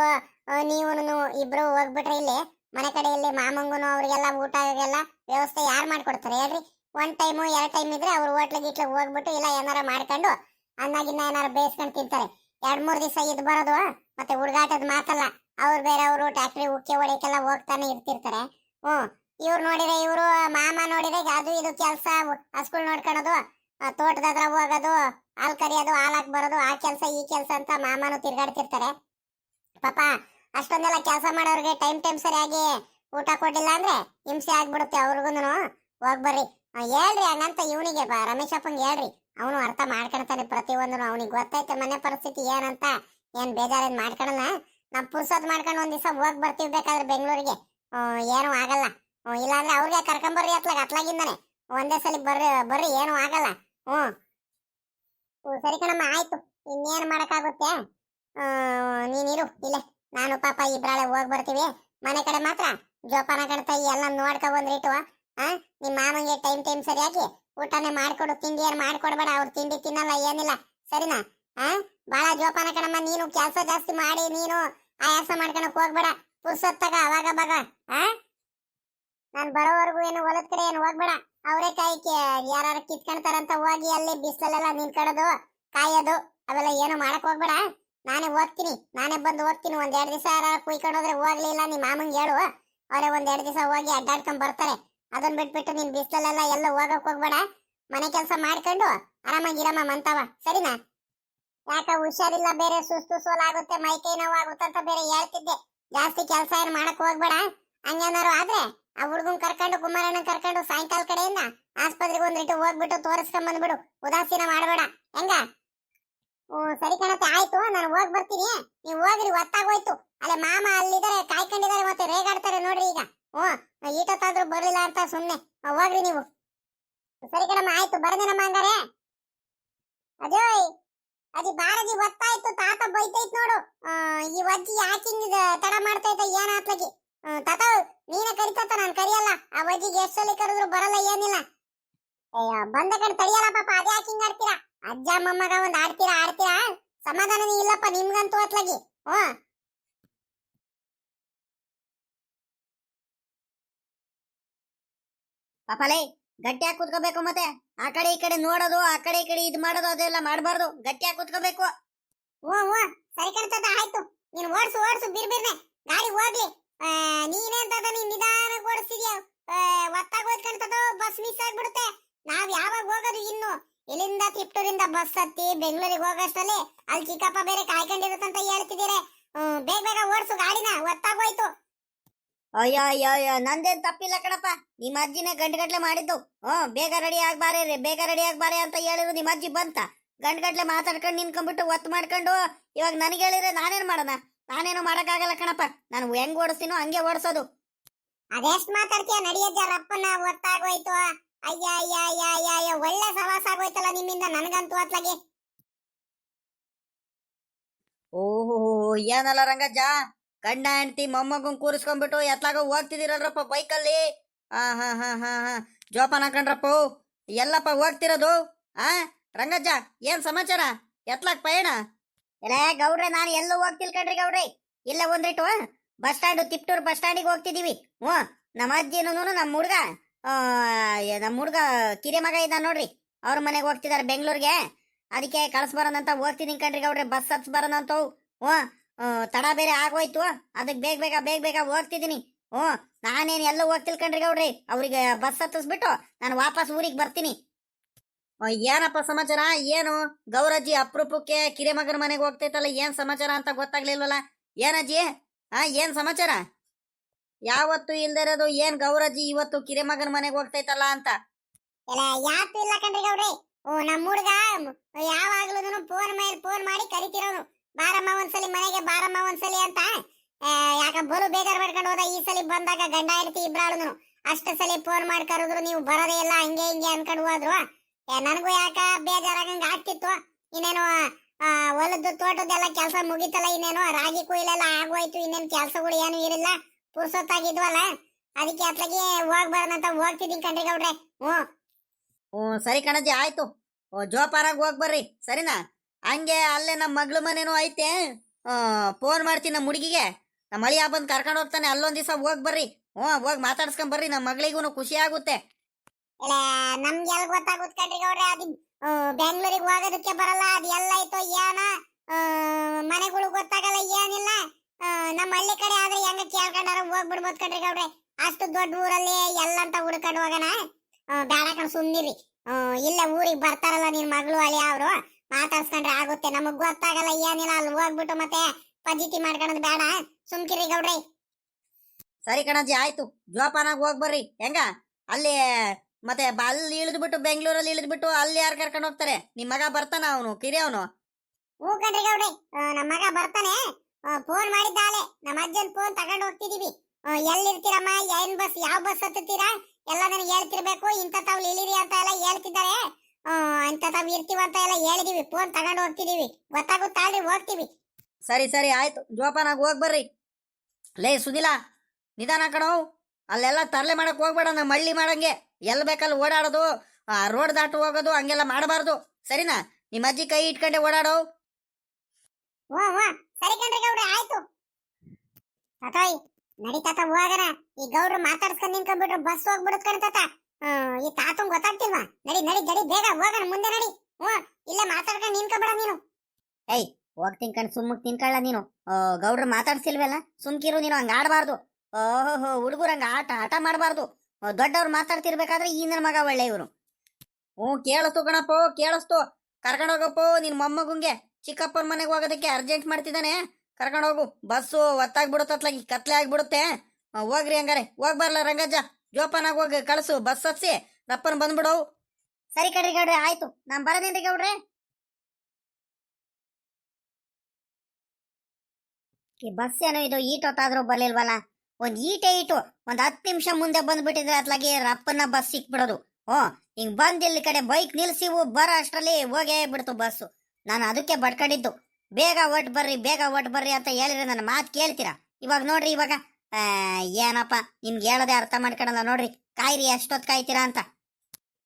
ನೀವನು ಇಬ್ರು ಹೋಗ್ಬಿಟ್ರೆ ಇಲ್ಲಿ ಮನೆ ಕಡೆ ಇಲ್ಲಿ ಮಾಮಂಗುನು ಅವ್ರಿಗೆಲ್ಲ ಊಟ ಎಲ್ಲ ವ್ಯವಸ್ಥೆ ಯಾರು ಮಾಡ್ಕೊಡ್ತಾರೆ ಹೇಳ್ರಿ? ಒಂದ್ ಟೈಮು, ಎರಡ್ ಟೈಮ್ ಇದ್ರೆ ಅವ್ರು ಹೋಟ್ಲಿಗೆ ಗಿಟ್ಲಿಗೆ ಹೋಗ್ಬಿಟ್ಟು ಇಲ್ಲ ಏನಾರ ಮಾಡ್ಕೊಂಡು ಅನ್ನಾಗಿನ್ನ ಏನಾರ ಬೇಯಿಸ್ಕೊಂಡು ತಿಂತಾರೆ. ಎರಡ್ ಮೂರ್ ದಿವಸ ಇದ್ ಮತ್ತೆ ಹುಡುಗಾಟದ ಮಾತಲ್ಲ. ಅವ್ರು ಬೇರೆ ಅವರು ಟ್ಯಾಕ್ಟ್ರಿ ಉಕ್ಕೆ ಹೊಡಿಯಕ್ಕೆಲ್ಲ ಹೋಗ್ತಾನೆ ಇರ್ತಿರ್ತಾರೆ. ಹ್ಮ್. ಇವ್ರು ನೋಡಿದ್ರೆ ಇವರು, ಮಾಮ ನೋಡಿದ್ರೆ ಅದು ಇದು ಕೆಲಸ ಹಸ್ಗಳು ನೋಡ್ಕೊಳೋದು ತೋಟದತ್ರ ಹೋಗೋದು, ಹಾಲ್ ಕರಿಯೋದು, ಹಾಲ್ ಹಾಕ್ ಬರೋದು, ಆ ಕೆಲಸ, ಈ ಕೆಲಸ ಅಂತ ಮಾಮನು ತಿರ್ಗಾಡ್ತಿರ್ತಾರೆ. ಪಾಪ, ಅಷ್ಟೊಂದೆಲ್ಲ ಕೆಲಸ ಮಾಡೋರಿಗೆ ಟೈಮ್ ಟೈಮ್ ಸರಿಯಾಗಿ ಊಟ ಕೊಟ್ಟಿಲ್ಲ ಅಂದ್ರೆ ಹಿಂಸೆ ಆಗ್ಬಿಡುತ್ತೆ ಅವ್ರಿಗೂನು ಹೋಗ್ ಬರ್ರಿ. ಹೇಳ್ರಿ ಹಂಗಂತ ಇವನಿಗೆ ರಮೇಶ್ ಅಪ್ಪಂಗೆ ಹೇಳ್ರಿ. ಅವನು ಅರ್ಥ ಮಾಡ್ಕೊಳ್ತಾನೆ ಪ್ರತಿಯೊಂದನು, ಅವನಿಗೆ ಗೊತ್ತೈತೆ ಮನೆ ಪರಿಸ್ಥಿತಿ ಏನಂತ, ಏನ್ ಬೇಜಾರೇನ್ ಮಾಡ್ಕೊಳಲ್ಲ. ನಾವು ಪುರ್ಸೋದ್ ಮಾಡ್ಕೊಂಡು ಒಂದ್ ದಿವಸ ಹೋಗ್ ಬರ್ತೀವಿ ಬೇಕಾದ್ರೆ ಬೆಂಗಳೂರಿಗೆ. ಏನು ಆಗಲ್ಲ. ಇಲ್ಲಾಂದ್ರೆ ಅವ್ರಿಗೆ ಕರ್ಕೊಂಬರ್ರಿ ಅತ್ಲಾಗ ಅತ್ಲಾಗಿಂದಾನೆ. ಒಂದೇ ಸಲ ಬರ್ರಿ ಬರ್ರಿ ಏನು ಆಗಲ್ಲ. ಹ್ಮ್, ಸರಿ ಕಣಮ್ಮ ಆಯ್ತು. ಇನ್ನೇನ್ ಮಾಡಕ್ಕಾಗುತ್ತೆ? ನೀನಿರು ಇಲ್ಲೇ. ನಾನು ಪಾಪ ಇಬ್ರಾಳೆ ಹೋಗಿ ಬರ್ತೀವಿ. ಮನೆ ಕಡೆ ಮಾತ್ರ ಜೋಪಾನ ಕಡ್ತಾ ಎಲ್ಲ ನೋಡ್ಕೊ ಬಂದ್ರಿಟ್ಟು ಆ ನಿಮ್ ಮಾಮಂಗೆ ಟೈಮ್ ಟೈಮ್ ಸರಿಯಾಗಿ ಊಟನೇ ಮಾಡ್ಕೊಡು ತಿಂಡಿ ಏನ್ ಮಾಡ್ಕೊಡ್ಬೇಡ ಅವ್ರು ತಿಂಡಿ ತಿನ್ನಲ್ಲ ಏನಿಲ್ಲ. ಸರಿನಾ? ಆ ಬಾಳ ಜೋಪಾನ ಕಣಮ್ಮ ನೀನು ಕೆಲಸ ಜಾಸ್ತಿ ಮಾಡಿ ನೀನು ಆಯಾಸ ಮಾಡ್ಕೊಳಕ್ ಹೋಗ್ಬೇಡ. ಪುರ್ಸೊತ್ತಾಗ ಅವಾಗ ಅವಾಗ ಆ ನಾನ್ ಬರೋವರೆಗೂ ಏನು ಹೊಲದ ಕಡೆ ಏನು ಹೋಗ್ಬೇಡ. ಅವರೇ ಕಾಯಿ ಯಾರು ಕಿತ್ಕೊಂತಾರಂತ ಹೋಗಿ ಅಲ್ಲಿ ಬಿಸಿಲಲ್ಲೆಲ್ಲ ನಿಂತ್ಕೊಳ್ಳೋದು ಕಾಯೋದು, ಅವೆಲ್ಲ ಏನು ಮಾಡಕ್ ಹೋಗ್ಬೇಡ. ನಾನೇ ಹೋಗ್ತೀನಿ, ನಾನೇ ಬಂದು ಹೋಗ್ತೀನಿ. ಒಂದ್ ಎರಡು ದಿವಸ ಕುಯ್ಕೊಂಡು ಹೋದ್ರೆ ಹೋಗ್ಲಿಲ್ಲ ನಿಮ್ಮ ಮಾಮಂಗ್ ಹೇಳು. ಅವರೇ ಒಂದ್ ಎರಡು ದಿವಸ ಹೋಗಿ ಅಡ್ಡಾಡ್ಕೊಂಡ್ ಬರ್ತಾರೆ. ಅದನ್ನ ಬಿಟ್ಬಿಟ್ಟು ನೀನ್ ಬಿಸಿಲಲ್ಲೆಲ್ಲ ಎಲ್ಲ ಹೋಗಕ್ ಹೋಗ್ಬೇಡ. ಮನೆ ಕೆಲಸ ಮಾಡ್ಕೊಂಡು ಆರಾಮಾಗಿರಮ್ಮ ಮಂತವ. ಸರಿನಾ? ಯಾಕ ಹುಷಾರಿಲ್ಲ ಬೇರೆ, ಸುಸ್ತು ಸೋಲಾಗುತ್ತೆ ಮೈ ಕೈ ನೋವಾಗುತ್ತೆ ಅಂತ ಬೇರೆ ಹೇಳ್ತಿದ್ದೆ. ಜಾಸ್ತಿ ಕೆಲಸ ಏನ್ ಮಾಡಕ್ ಹೋಗ್ಬೇಡ. ಹಂಗೇನಾರು ಆದ್ರೆ ಆ ಹುಡುಗನ್ ಕರ್ಕೊಂಡು ಕುಮಾರಣ್ಣ ಕರ್ಕೊಂಡು ಸಾಯಂಕಾಲ ಕಡೆಯಿಂದ ಆಸ್ಪತ್ರೆಗೆ ಒಂದಿಟ್ಟು ಹೋಗ್ಬಿಟ್ಟು ತೋರಿಸ್ಕೊಂಡ್ ಬಂದ್ಬಿಡು. ಉದಾಸೀನ ಮಾಡಬೇಡ. ಹೆಂಗ? ಓ, ಸರಿ ಕಣತ್ತೆ, ಆಯ್ತು. ನಾನು ಹೋಗ್ ಬರ್ತೀನಿ. ನೀವು ಹೋಗ್ರಿ ಒತ್ತಾಗೋಯ್ತು ಅಲ್ಲೇ ಮಾಮ ಅಲ್ಲಿದ್ದಾರೆ ಕಾಯ್ಕೊಂಡಿದ್ದಾರೆ ಮತ್ತೆ ರೇಗಾಡ್ತಾರೆ ನೋಡ್ರಿ ಈಗ. ಓ, ಈಟತ್ತಾದ್ರು ಬರ್ಲಿಲ್ಲ ಅಂತ ಸುಮ್ನೆ. ಹೋಗ್ರಿ ನೀವು. ಸರಿ ಕಣಮ್ಮ, ಆಯ್ತು. ಬರ್ದೇನಮ್ಮ ಹಂಗಾರೆ. ಅದೇ ಅದಿ ಬಾರದಿ ಒತ್ತಾಯ್ತು ತಾತ ಬೈತೈತ್ ನೋಡು. ಈ ಅಜ್ಜಿ ಯಾಕಿಂಗ್, ತಡ ಮಾಡ್ತೈತೆ ಏನಾತ್ಲಗಿ ತಾತ ನೀನೇ ಕರಿತಾತ, ನಾನ್ ಕರಿಯಲ್ಲ. ಆ ಬಜ್ಜಿಗೆ ಸಲ ಕರೆದ್ರು ಬರಲ್ಲ, ಏನಿಲ್ಲ. ಅಯ್ಯೋ, ಬಂದ ಕಡೆ ತಡಿಯಲ್ಲ ಪಾಪ, ಅದ್ಯಾಕೆ ಹಿಂಗ್ ಆಡ್ತೀರಾ? ಅಜ್ಜ ಮೊಮ್ಮಗ ಒಂದ್ ಆಡ್ತೀರಾ ಆಡ್ತೀರಾ? ಸಮಾಧಾನನೇ ಇಲ್ಲಪ್ಪ ನಿಮ್ಗಂತೂ ಅತ್ಲಾಗಿ. ಹ್ಮ್ ಪಾಪಲೇ ಗಟ್ಟಿಯಾಗಿ ಕುತ್ಕೋಬೇಕು ಮತ್ತೆ. ಆ ಕಡೆ ಈ ಕಡೆ ನೋಡೋದು, ಆ ಕಡೆ ಈ ಕಡೆ ಇದ್ ಮಾಡೋದು, ಅದೆಲ್ಲ ಮಾಡಬಾರ್ದು. ಗಟ್ಟಿಯಾಗಿ ಕುತ್ಕೋಬೇಕು. ಓ ಓ ಸರಿ ಕಣ್ತದ ಆಯ್ತು. ನೀನು ಓಡ್ಸು ಓಡ್ಸು, ಬಿರ್ ಬಿರ್ನೆ. ಗಾಡಿ ಹೋಗ್ಲಿ. ಆ, ನೀನೇಂತದ ನೀನ್ ನಿಧಾನಕ್ಕೆ ಓಡಿಸ್ತಿದ್ಯಾ ಒತ್ತಾಗೋದ್ ಅದು ಬಸ್ ಮಿಸ್ ಆಗ್ಬಿಡುತ್ತೆ. ನಾವ್ ಯಾವಾಗ ಹೋಗೋದು ಇನ್ನು? ಇಲ್ಲಿಂದ ತಿಪ್ಟೂರಿಂದ ಬಸ್ ಹತ್ತಿ ಬೆಂಗಳೂರಿಗೆ ಹೋಗೋಷ್ಟರಲ್ಲಿ ಅಲ್ಲಿ ಚಿಕ್ಕಪ್ಪ ಬೇರೆ ಕಾಯ್ಕೊಂಡಿರುತ್ತಂತ ಹೇಳ್ತಿದ್ದೀರ. ಬೇಗ ಬೇಗ ಓಡ್ಸು ಗಾಡಿನ ಒತ್ತಾಗೋಯ್ತು. ಅಯ್ಯೋ ಅಯ್ಯೋ ನಂದೇನ್ ತಪ್ಪಿಲ್ಲ ಕಣಪ್ಪ. ನಿಮ್ಮ ಅಜ್ಜಿನೇ ಗಂಟುಗಟ್ಲೆ ಮಾಡಿದ್ದು. ಹ್ಮ್ ಬೇಗ ರೆಡಿ ಆಗ್ಬಾರೆ ಬೇಗ ರೆಡಿ ಆಗ್ಬಾರೆ ಅಂತ ಹೇಳಿದ್ರು ನಿಮ್ಮ ಅಜ್ಜಿ ಬಂತ. ಗಂಟುಗಟ್ಲೆ ಮಾತಾಡ್ಕೊಂಡು ನಿನ್ಕೊಂಡ್ಬಿಟ್ಟು ಒತ್ತು ಮಾಡ್ಕೊಂಡು ಇವಾಗ ನನಗೆ ಹೇಳಿದ್ರೆ ನಾನೇನ್ ಮಾಡೋಣ? ನಾನೇನು ಮಾಡಕ್ಕಾಗಲ್ಲ ಕಣಪ್ಪ. ನಾನು ಹೆಂಗ್ ಓಡಿಸ್ತೀನೋ ಹಂಗೆ ಓಡಿಸೋದು. ಅದೆಷ್ಟ್ ಮಾತಾಡ್ತೀಯ? ನಡಿಯಜ್ಜ ರಪ್ಪನ ಒತ್ತಾಗೋಯ್ತು ಅಯ್ಯ ಅಯ್ಯ ಅಯ್ಯ ಅಯ್ಯ ಅಯ್ಯ ಒಳ್ಳೆ ಸವಾಸ ಆಗೋಯ್ತಲ್ಲ ನಿಮ್ಮಿಂದ ನನಗಂತೂ ಅತ್ಲಾಗೆ. ಓಹೋ ಏನಲ್ಲ ರಂಗಜ್ಜ? ಗಂಡ ಹೆಂಡತಿ ಮೊಮ್ಮಗನ್ ಕೂರಿಸ್ಕೊಂಡ್ಬಿಟ್ಟು ಎತ್ಲಾಗ ಹೋಗ್ತಿದ್ದೀರಲ್ರಪ್ಪ ಬೈಕಲ್ಲಿ? ಹಾ ಹಾ ಹಾ ಹಾ ಹಾ. ಜೋಪಾನ ಹಾಕೊಂಡ್ರಪ್ಪ ಎಲ್ಲಪ್ಪ ಹೋಗ್ತಿರೋದು? ಆ ರಂಗಜ್ಜ ಏನ್ ಸಮಾಚಾರ? ಎತ್ಲಾಕ್ ಪಯಣ? ಎಲೇ ಗೌಡ್ರೆ, ನಾನು ಎಲ್ಲೂ ಹೋಗ್ತಿಲ್ ಕಣ್ರಿ ಗೌಡ್ರಿ. ಇಲ್ಲ ಒಂದಿಟ್ಟು ಬಸ್ ಸ್ಟ್ಯಾಂಡ್, ತಿಪ್ಟೂರ್ ಬಸ್ ಸ್ಟ್ಯಾಂಡಿಗೆ ಹೋಗ್ತಿದೀವಿ. ಹ್ಞೂ, ನಮ್ಮ ಅಜ್ಜಿನೂ ನಮ್ಮ ಹುಡ್ಗ ನಮ್ಮ ಹುಡ್ಗ ಕಿರಿ ಮಗ ಇದ್ದ ನೋಡ್ರಿ. ಅವ್ರ ಮನೆಗೆ ಹೋಗ್ತಿದಾರೆ ಬೆಂಗಳೂರಿಗೆ. ಅದಕ್ಕೆ ಕಳ್ಸ್ಬರೋದಂತ ಹೋಗ್ತಿದ್ದೀನಿ ಕಣ್ರಿ ಗೌಡ್ರಿ, ಬಸ್ ಹತ್ಸ್ ಬರೋದಂತ ಹ್ಞೂ ತಡ ಬೇರೆ ಆಗೋಯ್ತು. ಅದಕ್ಕೆ ಬೇಗ ಬೇಗ ಬೇಗ ಬೇಗ ಹೋಗ್ತಿದ್ದೀನಿ ಹ್ಞೂ, ನಾನೇನು ಎಲ್ಲೂ ಹೋಗ್ತಿಲ್ ಕಣ್ರಿ ಗೌಡ್ರಿ. ಅವ್ರಿಗೆ ಬಸ್ ಹತ್ತಿಸ್ಬಿಟ್ಟು ನಾನು ವಾಪಸ್ ಊರಿಗೆ ಬರ್ತೀನಿ. ಏನಪ್ಪ ಸಮಾಚಾರ? ಏನು? ಗೌರಜ್ಜಿ ಅಪ್ರೂಪಕ್ಕೆ ಕಿರಿಮಗನ ಮನೆಗೆ ಹೋಗ್ತೈತಲ್ಲ, ಏನ್ ಸಮಾಚಾರ ಅಂತ ಗೊತ್ತಾಗ್ಲಿಲ್ವಲ್ಲ? ಏನಜ್ಜಿ? ಆ, ಏನ್ ಸಮಾಚಾರ? ಯಾವತ್ತು ಇಲ್ದೇ ಇರೋದು ಏನ್ ಗೌರಜ್ಜಿ ಇವತ್ತು ಕಿರಿಮಗನ ಮನೆಗೆ ಹೋಗ್ತೈತಲ್ಲ ಅಂತ? ಎಲ್ಲ ಯಾತು ಇಲ್ಲ ಕಣ್ರಿ ಓ, ನಮ್ಮ ಹುಡುಗ ಯಾವಾಗ್ಲೂ ಫೋನ್ ಮೇಲೆ ಫೋನ್ ಮಾಡಿ ಕರಿತಿರೋನು. ಬಾರಮ್ಮ ಒಂದ್ಸಲಿ ಮನೆಗೆ, ಬಾರಮ್ಮ ಒಂದ್ಸಲಿ ಅಂತ. ಯಾಕ ಬಲು ಬೇಜಾರ್ ಮಾಡ್ಕೊಂಡು ಹೋದ ಈ ಸಲಿ ಬಂದಾಗ ಗಂಡ ಇರ್ತಿ ಇಬ್ರಾಳು ಅಷ್ಟ ಸಲಿ ಫೋನ್ ಮಾಡಿ ಕರೆದ್ರು, ನೀವು ಬರೋದೇ ಇಲ್ಲ, ಹಂಗೆ ಹಿಂಗೆ ಅನ್ಕೊಂಡು ಹೋದ್ರು. ನನಗೂ ಯಾಕ ಬೇಜಾರಾಗಂಗ ಆಗ್ತಿತ್ತು? ಇನ್ನೇನು ಹೊಲದ ಹೊಲದ್ದು ತೋಟದೆಲ್ಲ ಕೆಲಸ ಮುಗಿತಲ್ಲ ಇನ್ನೇನು? ರಾಗಿ ಕೊಯ್ಲೆಲ್ಲ ಆಗೋಯ್ತು, ಇನ್ನೇನು ಕೆಲಸಗಳು ಏನು ಇರಲಿಲ್ಲ ಪುರ್ಸೊತ್ತಾಗಿದ್ವಲ್ಲ ಅದಕ್ಕೆ ಅತ್ಲಾಗೆ ಹೋಗ್ಬಾರ್ದಂತ ಹೋಗ್ತಿದ್ದೀನಿ ಕಣ್ರಿ ಗೌಡ್ರೆ ಹ್ಞೂ. ಹ್ಞೂ, ಸರಿ ಕಣಜಿ ಆಯ್ತು. ಜೋಪಾರಗೆ ಹೋಗಿ ಬರ್ರಿ, ಸರಿನಾ? ಹಂಗೆ ಅಲ್ಲೇ ನಮ್ಮ ಮಗ್ಳು ಮನೇನೂ ಐತೆ. ಫೋನ್ ಮಾಡ್ತೀನಿ ನಮ್ಮ ಹುಡುಗಿಗೆ. ನಮ್ಮ ಅಳಿಯ ಬಂದು ಕರ್ಕೊಂಡು ಹೋಗ್ತಾನೆ, ಅಲ್ಲೊಂದು ದಿವಸ ಹೋಗಿ ಬರ್ರಿ. ಹ್ಞೂ, ಹೋಗಿ ಮಾತಾಡ್ಸ್ಕೊಂಡ್ ಬರ್ರಿ ನಮ್ಮ ಮಗಳಿಗೂ ಖುಷಿ ಆಗುತ್ತೆ. ಇಲ್ಲ ನಮ್ಗೆಲ್ಲ ಗೊತ್ತಾಗುತ್ತೆ ಕಣ್ರಿ ಗೌಡ್ರೆ, ಅದು ಬೆಂಗಳೂರಿಗೆ ಹೋಗೋದಕ್ಕೆ ಬರಲ್ಲ, ಅದು ಎಲ್ಲ ಐತೋ ಏನ ಮನೆಗಳು ಗೊತ್ತಾಗಲ್ಲ ಏನಿಲ್ಲ. ನಮ್ಮ ಹಳ್ಳಿ ಕಡೆ ಆದ್ರೆ ಹೆಂಗ ಕೇಳ್ಕೊಂಡಾರ ಹೋಗ್ಬಿಡ್ಬೋದು ಕಣ್ರಿ ಗೌಡ್ರೆ. ಅಷ್ಟು ದೊಡ್ಡ ಊರಲ್ಲಿ ಎಲ್ಲಂತ ಹುಡ್ಕೊಂಡು ಹೋಗೋಣ. ಬೇಡ ಕಣ್, ಸುಮ್ನಿರಿ. ಇಲ್ಲೇ ಊರಿಗೆ ಬರ್ತಾರಲ್ಲ ನಿನ್ ಮಗಳು ಅಲ್ಲಿ ಅವರು, ಮಾತಾಡ್ಸ್ಕೊಂಡ್ರೆ ಆಗುತ್ತೆ. ನಮಗ್ ಗೊತ್ತಾಗಲ್ಲ ಏನಿಲ್ಲ, ಅಲ್ಲಿ ಹೋಗ್ಬಿಟ್ಟು ಮತ್ತೆ ಪದ್ಧತಿ ಮಾಡ್ಕೊಳೋದು ಬೇಡ. ಸುಮ್ಕಿರಿ ಗೌಡ್ರಿ. ಸರಿ ಕಣಜ್ಜಿ ಆಯ್ತು. ಜೋಪಾನಾಗ ಹೋಗ್ಬರ್ರಿ ಹೆಂಗ? ಅಲ್ಲಿ ಮತ್ತೆ ಅಲ್ಲಿ ಇಳಿದ್ಬಿಟ್ಟು ಬೆಂಗಳೂರಲ್ಲಿ ಇಳಿದ್ಬಿಟ್ಟು ಅಲ್ಲಿ ಯಾರು ಕರ್ಕೊಂಡು ಹೋಗ್ತಾರೆ? ನಿಮ್ ಮಗ ಬರ್ತಾನ ಅವನು ಕಿರಿ ಅವನು? ಹ್ಞೂ ಕಣ್ರಿ ಗೌಡ್ರೆ. ನಮ್ಮ ಮಗ ಬರ್ತಾನೆ. ಫೋನ್ ಮಾಡಿದ್ದಾಳೆ. ನಮ್ಮ ಅಜ್ಜನ್ ಫೋನ್ ತಗೊಂಡು ಹೋಗ್ತಿದೀವಿ. ಎಲ್ಲಿರ್ತೀರಮ್ಮ? ಏನ್ ಬಸ್? ಯಾವ ಬಸ್ ಹತ್ತುತ್ತೀರಾ? ಎಲ್ಲ ನನಗೆ ಹೇಳ್ತಿರ್ಬೇಕು. ಇಂಥ ತಾವ್ ಇಳಿರಿ ಅಂತ ಎಲ್ಲ ಹೇಳ್ತಿದ್ದಾರೆ. ಇಂಥ ತಾವ್ ಇರ್ತೀವ ಅಂತ ಎಲ್ಲ ಹೇಳಿದೀವಿ. ಫೋನ್ ತಗೊಂಡು ಹೋಗ್ತಿದೀವಿ. ಗೊತ್ತಾಗುತ್ತಾಳ್ರಿ ಹೋಗ್ತೀವಿ. ಸರಿ ಸರಿ ಆಯ್ತು. ಜೋಪಾನಾಗ ಹೋಗ್ ಬರ್ರಿ. ಲೇ ಸುದಿಲಾ ನಿಧಾನ ಕಣೋ. ಅಲ್ಲೆಲ್ಲ ತರಲೆ ಮಾಡಕ್ ಹೋಗ್ಬೇಡ ನಮ್ಮ ಹಳ್ಳಿ ಮಾಡಂಗೆ. ಎಲ್ಲಿ ಬೇಕಲ್ಲಿ ಓಡಾಡೋದು ಆ ರೋಡ್ ದಾಟು ಹೋಗೋದು ಹಂಗೆಲ್ಲ ಮಾಡಬಾರ್ದು. ಸರಿನಾ? ನಿಮ್ಮ ಅಜ್ಜಿ ಕೈ ಇಟ್ಕೊಂಡೆ ಓಡಾಡೋ. ಹ್ಞೂ ಸರಿ ಕಣ್ರಿ ಗೌಡ್ರೆ ಆಯ್ತು. ತಾತಾಯ್ ನಡಿ ತಾತ ಹೋಗೋಣ ಈ ಗೌಡ್ರು ಮಾತಾಡ್ಸ್ಕೊಂಡ್ ನಿಂತ್ಕೊಂಡ್ಬಿಟ್ರು ಬಸ್ ಹೋಗ್ಬಿಡುತ್ತ ಕಣ್ ತಾತ. ಹ್ಮ್, ಈ ತಾತಂಗ್ ಗೊತ್ತಾಗ್ತಿಲ್ವಾ? ನಡಿ ನಡಿ ನಡಿ ಬೇಗ ಹೋಗೋಣ ಮುಂದೆ ನಡಿ. ಹ್ಞೂ ಇಲ್ಲೇ ನಿನ್ಕ ನಿಂತ್ಕೊಂಡ್ಬಿಡ ನೀನು. ಹೋಗ್ ತಿನ್ಕಂಡ್ ಸುಮ್ಮಕ್ ತಿನ್ಕೊಳ್ಳ ನೀನು. ಗೌಡ್ರು ಮಾತಾಡ್ಸಿಲ್ವಲ್ಲ? ಸುಮ್ಕಿರು ನೀನು ಹಂಗ ಆಡಬಾರ್ದು. ಓಹೋ ಹುಡುಗರು ಹಂಗ ಆಟ ಆಟ ಮಾಡಬಾರ್ದು. ದೊಡ್ಡವ್ರು ಮಾತಾಡ್ತಿರ್ಬೇಕಾದ್ರೆ ಈ ನನ್ನ ಮಗ ಒಳ್ಳೆ ಇವರು. ಹ್ಞೂ, ಕೇಳಿಸ್ತು ಕಣಪ್ಪ, ಕೇಳಿಸ್ತು. ಕರ್ಕೊಂಡು ಹೋಗಪ್ಪೋ, ನಿನ್ ಮೊಮ್ಮಗುಂಗೆ. ಚಿಕ್ಕಪ್ಪನ ಮನೆಗೆ ಹೋಗೋದಕ್ಕೆ ಅರ್ಜೆಂಟ್ ಮಾಡ್ತಿದ್ದಾನೆ. ಕರ್ಕೊಂಡು ಹೋಗು. ಬಸ್ಸು ಒತ್ತಾಗ್ಬಿಡುತ್ತತ್ಲಾಗಿ ಕತ್ಲೆ ಆಗ್ಬಿಡುತ್ತೆ. ಹೋಗ್ರಿ ಹಂಗಾರೆ. ಹೋಗ್ ಬರ್ಲ ರಂಗಜ್ಜ. ಜೋಪಾನಾಗಿ ಹೋಗಿ ಕಳಿಸು, ಬಸ್ ಹತ್ಸಿ. ರಪ್ಪನ್ ಬಂದ್ಬಿಡವು ಸರಿ ಕಡ್ರಿ ಗೌಡ್ರೆ, ಆಯ್ತು. ನಾನ್ ಬರೋದೇನ್ರಿ ಗೌಡ್ರೆ? ಈ ಬಸ್ ಏನೋ ಇದು ಈಟ್ ಹೊತ್ತಾದ್ರೂ ಬರ್ಲಿಲ್ವಲ್ಲ? ಒಂದ್ ಈಟೆ ಇಟ್ಟು ಒಂದ್ ಹತ್ತು ನಿಮಿಷ ಮುಂದೆ ಬಂದ್ಬಿಟ್ಟಿದ್ರೆ ಅತ್ಲಾಗಿ ರಪ್ಪನ ಬಸ್ ಸಿಕ್ಬಿಡೋದು. ಓ ಹಿಂಗ್ ಬಂದ್ ಇಲ್ಲಿ ಕಡೆ ಬೈಕ್ ನಿಲ್ಸಿವು ಬರೋ ಅಷ್ಟರಲ್ಲಿ ಹೋಗೇ ಬಿಡ್ತು ಬಸ್ಸು ನಾನು ಅದಕ್ಕೆ ಬಡ್ಕೊಂಡಿದ್ದು. ಬೇಗ ಒಟ್ ಬರ್ರಿ, ಬೇಗ ಒಟ್ ಬರ್ರಿ ಅಂತ ಹೇಳಿದ್ರೆ ನನ್ನ ಮಾತು ಕೇಳ್ತೀರಾ? ಇವಾಗ ನೋಡ್ರಿ ಇವಾಗ ಏನಪ್ಪ, ನಿಮ್ಗೆ ಹೇಳದೆ ಅರ್ಥ ಮಾಡ್ಕೊಳಲ್ಲ ನೋಡ್ರಿ. ಕಾಯ್ರಿ ಎಷ್ಟೊತ್ತು ಕಾಯ್ತೀರಾ ಅಂತ.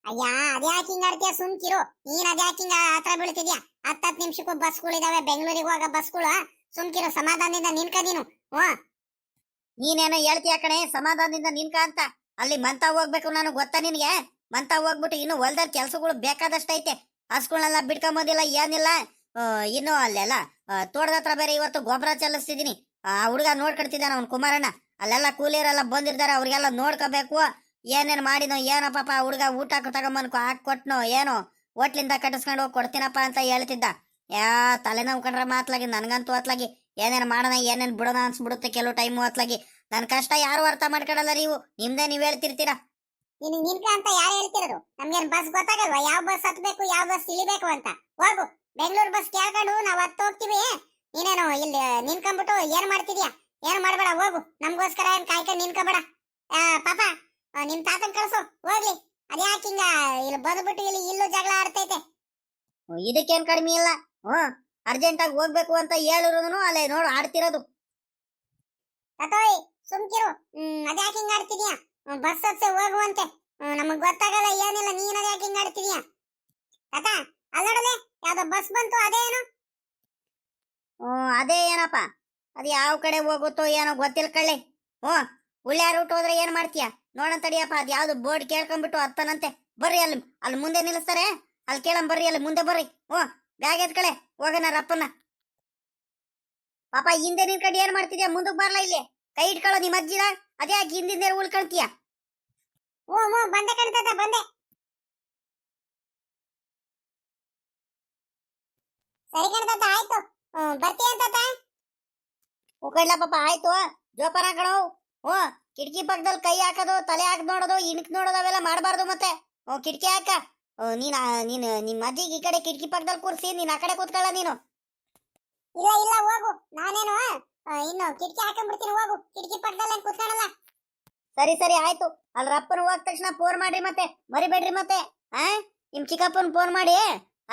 ಅಯ್ಯ, ಅದ್ಯಾಕೆ ಹಿಂಗ ಸುಮ್ಕಿರು? ನೀನ್ ಅದ್ಯಾಕೆ ಹಿಂಗ ಹತ್ರ ಬೀಳ್ತಿದ್ಯಾ? ಹತ್ತತ್ತು ನಿಮಿಷಕ್ಕೂ ಬಸ್ಗಳಿದಾವೆ ಬೆಂಗಳೂರಿಗೆ ಹೋಗ ಬಸ್ಗಳು ಸುಮ್ಕಿರು, ಸಮಾಧಾನದಿಂದ ನಿನ್ಕ ನೀನು. ಹ್ಞೂ ನೀನೇನೋ ಹೇಳ್ತೀಯ ಕಣೆ, ಸಮಾಧಾನದಿಂದ ನಿನ್ಕ ಅಂತ. ಅಲ್ಲಿ ಮಂತ ಹೋಗ್ಬೇಕು ನಾನು, ಗೊತ್ತಾ ನಿನಗೆ? ಮಂತ ಹೋಗ್ಬಿಟ್ಟು ಇನ್ನು ಹೊಲ್ದಲ್ಲಿ ಕೆಲ್ಸಗಳು ಬೇಕಾದಷ್ಟೈತೆ. ಹಸ್ಗಳನ್ನೆಲ್ಲ ಬಿಟ್ಕೊಂಬೋದಿಲ್ಲ, ಏನಿಲ್ಲ. ಇನ್ನು ಅಲ್ಲೆಲ್ಲ ತೋಟದ ಹತ್ರ ಬೇರೆ ಇವತ್ತು ಗೊಬ್ಬರ ಚಲಿಸ್ತಿದ್ದೀನಿ ಆ, ಹುಡುಗ ನೋಡ್ಕೊಡ್ತಿದ್ದಾನೆ ಅವ್ನು ಕುಮಾರಣ್ಣ ಅಲ್ಲೆಲ್ಲ ಕೂಲಿಯರೆಲ್ಲ ಬಂದಿರ್ತಾರೆ, ಅವ್ರಿಗೆಲ್ಲ ನೋಡ್ಕೋಬೇಕು. ಏನೇನು ಮಾಡಿನೋ ಏನೋ ಪಾಪ ಹುಡುಗ ಊಟ ತಗೊಂಬನ್ಕೊ ಹಾಕಿ ಕೊಟ್ನೋ ಏನೋ, ಹೋಟ್ಲಿಂದ ಕಟ್ಟಿಸ್ಕೊಂಡು ಹೋಗಿ ಕೊಡ್ತೀನಪ್ಪ ಅಂತ ಹೇಳ್ತಿದ್ದ. ಯಾ, ತಲೆನೋವು ಕಂಡ್ರೆ ಮಾತ್ಲಾಗಿ, ನನ್ಗಂತೂ ಅತ್ಲಾಗಿ. ಏನೇನು ಮಾಡೋಣ ಏನೇನು ಬಿಡೋಣ ಅನ್ಸ್ಬಿಡುತ್ತೆ ಕೆಲವು ಟೈಮ್ ಹೊತ್ಲಾಗಿ. ನನ್ನ ಕಷ್ಟ ಯಾರು ಅರ್ಥ ಮಾಡ್ಕೊಳಲ್ಲ ನೀವು. ನಿಮ್ದೇ ನೀವು ಹೇಳ್ತಿರ್ತೀರಾ. ನಿನ್ ನಿನ್ಕ ಅಂತ ಯಾರು ಹೇಳ್ತಿರೋದು? ನಮ್ಗೇನ್ ಬಸ್ ಗೊತ್ತಾಗಲ್ವಾ? ಯಾವ ಬಸ್ ಹತ್ಬೇಕು ಯಾವ ಬಸ್ ಇಳಿಬೇಕು ಅಂತ. ಹೋಗು. ಬೆಂಗಳೂರು ಬಸ್ ಕೇಳ್ಕೊಂಡು ನಾವ್ ಹತ್ತು ಹೋಗ್ತೀವಿ. ನೀನೇನು ಇಲ್ಲಿ ನಿನ್ಕೊಂಬಿಟ್ಟು ಏನ್ ಮಾಡ್ತಿದ್ಯಾ? ಏನ್ ಮಾಡ್ಬೇಡ ಹೋಗು. ನಮ್ಗೋಸ್ಕರ ಏನ್ ಕಾಯ್ಕೊಂಡು ನಿನ್ಕೋಬೇಡ ಪಾಪ ನಿಮ್ ತಾತನ್ ಕಳ್ಸು. ಹೋಗ್ಲಿ. ಅದ್ಯಾಕೆ ಹಿಂಗ ಇಲ್ಲಿ ಬಂದ್ಬಿಟ್ಟು ಇಲ್ಲಿ ಇಲ್ಲೂ ಜಗಳ ಆಡ್ತೈತೆ. ಇದಕ್ಕೇನ್ ಕಡಿಮೆ ಇಲ್ಲ? ಹ್ಮ್. ಅರ್ಜೆಂಟ್ ಆಗಿ ಹೋಗ್ಬೇಕು ಅಂತ ಹೇಳಿರೋನು ಅಲ್ಲೇ ನೋಡು ಆಡ್ತಿರೋದು. ತತೋಯ್ ಸುಮ್ಕಿರು. ಹ್ಮ್ ಅದ್ಯಾಕೆ ಹಿಂಗ್ ಆಡ್ತಿದ್ಯಾ? ಬಸ್ ಹತ್ಸೆ ಹೋಗುವಂತೆ. ನಮಗ್ ಗೊತ್ತಾಗಲ್ಲ ಏನಿಲ್ಲ ನೀನ್ ಅದ್ಯಾಕೆ ಹಿಂಗ್ ಆಡ್ತಿದ್ಯಾ? ತಾತ ಅಲ್ಲಡಲೆ ಯಾವ್ದೋ ಬಸ್ ಬಂತು ಅದೇನು? ಓ ಅದೇ ಏನಪ್ಪ? ಅದು ಯಾವ ಕಡೆ ಹೋಗುತ್ತೋ ಏನೋ ಗೊತ್ತಿಲ್ಲ ಕಳ್ಳೆ ಹ್ಞೂ ಉಳ್ಳ್ಯ ರೂಟ್ ಹೋದ್ರೆ ಏನ್ ಮಾಡ್ತೀಯ? ನೋಡೋಣ ತಡಿಯಪ್ಪ ಅದು ಯಾವ್ದು ಬೋರ್ಡ್ ಕೇಳ್ಕೊಂಡ್ಬಿಟ್ಟು ಹತ್ತನಂತೆ. ಬರ್ರಿ ಅಲ್ಲಿ ಅಲ್ಲಿ ಮುಂದೆ ನಿಲ್ಲಿಸ್ತಾರೆ. ಅಲ್ಲಿ ಕೇಳಂ ಬರ್ರಿ ಅಲ್ಲಿ ಮುಂದೆ ಬರ್ರಿ. ಹ್ಞೂ ಬ್ಯಾಗ್ ಎತ್ಕಳೆ ಹೋಗೋಣ ರಪ್ಪನ ಪಾಪ, ಹಿಂದೆ ನಿನ್ ಕಡೆ ಏನ್ ಮಾಡ್ತಿದ್ಯಾ? ಮುಂದಕ್ಕೆ ಬರಲ್ಲ ಇಲ್ಲಿ? ಕೈ ಇಟ್ಕೊಳ್ಳೋ ನಿಮ್ಮ ಅಜ್ಜಿದ ಅದೇ ಯಾಕೆ ಹಿಂದಿಂದ ಉಳ್ಕೊಳ್ತೀಯ? ಓ ಮೋ ಬಂದೆ ಕಣ್ತದ ಬಂದೆ. ಸರಿ ಕಣ್ತದ ಆಯ್ತು. ಬರ್ತೀಯ ತಾತ? ಹೋಗಲ್ಲ ಪಾಪ, ಆಯ್ತು. ಜೋಪಾನ ಕಣೋ. ಹ್ಞೂ, ಕಿಟಕಿ ಪಕ್ಕದಲ್ಲಿ ಕೈ ಹಾಕೋದು, ತಲೆ ಹಾಕಿ ನೋಡೋದು, ಇಣಕ್ ನೋಡೋದು ಅವೆಲ್ಲ ಮಾಡಬಾರ್ದು ಮತ್ತೆ. ಹ್ಞೂ, ಕಿಟಕಿ ಹಾಕ. ನೀನ್ ನೀನು ನಿಮ್ಮ ಅಜ್ಜಿಗೆ ಈ ಕಡೆ ಕಿಟಕಿ ಪಕ್ಕದಲ್ಲಿ ಕೂರಿಸಿ ನೀನ್ ಆ ಕಡೆ ಕೂತ್ಕೊಳ್ಳ ನೀನು. ಇಲ್ಲ ಇಲ್ಲ ಹೋಗು. ನಾನೇನು ಇನ್ನು ಕಿಟಕಿ ಹಾಕೊಂಡ್ಬಿಡ್ತೀನಿ ಹೋಗು. ಕಿಟಕಿ ಪಕ್ಕದಲ್ಲಿ ಕೂತ್ಕೊಳ್ಳಲ್ಲ ಸರಿ ಸರಿ ಆಯ್ತು. ಅಲ್ಲಿ ರಪ್ಪನ ಹೋದ ತಕ್ಷಣ ಫೋನ್ ಮಾಡ್ರಿ ಮತ್ತೆ. ಮರಿಬೇಡ್ರಿ ಮತ್ತೆ ಆ? ನಿಮ್ ಚಿಕ್ಕಪ್ಪನ ಫೋನ್ ಮಾಡಿ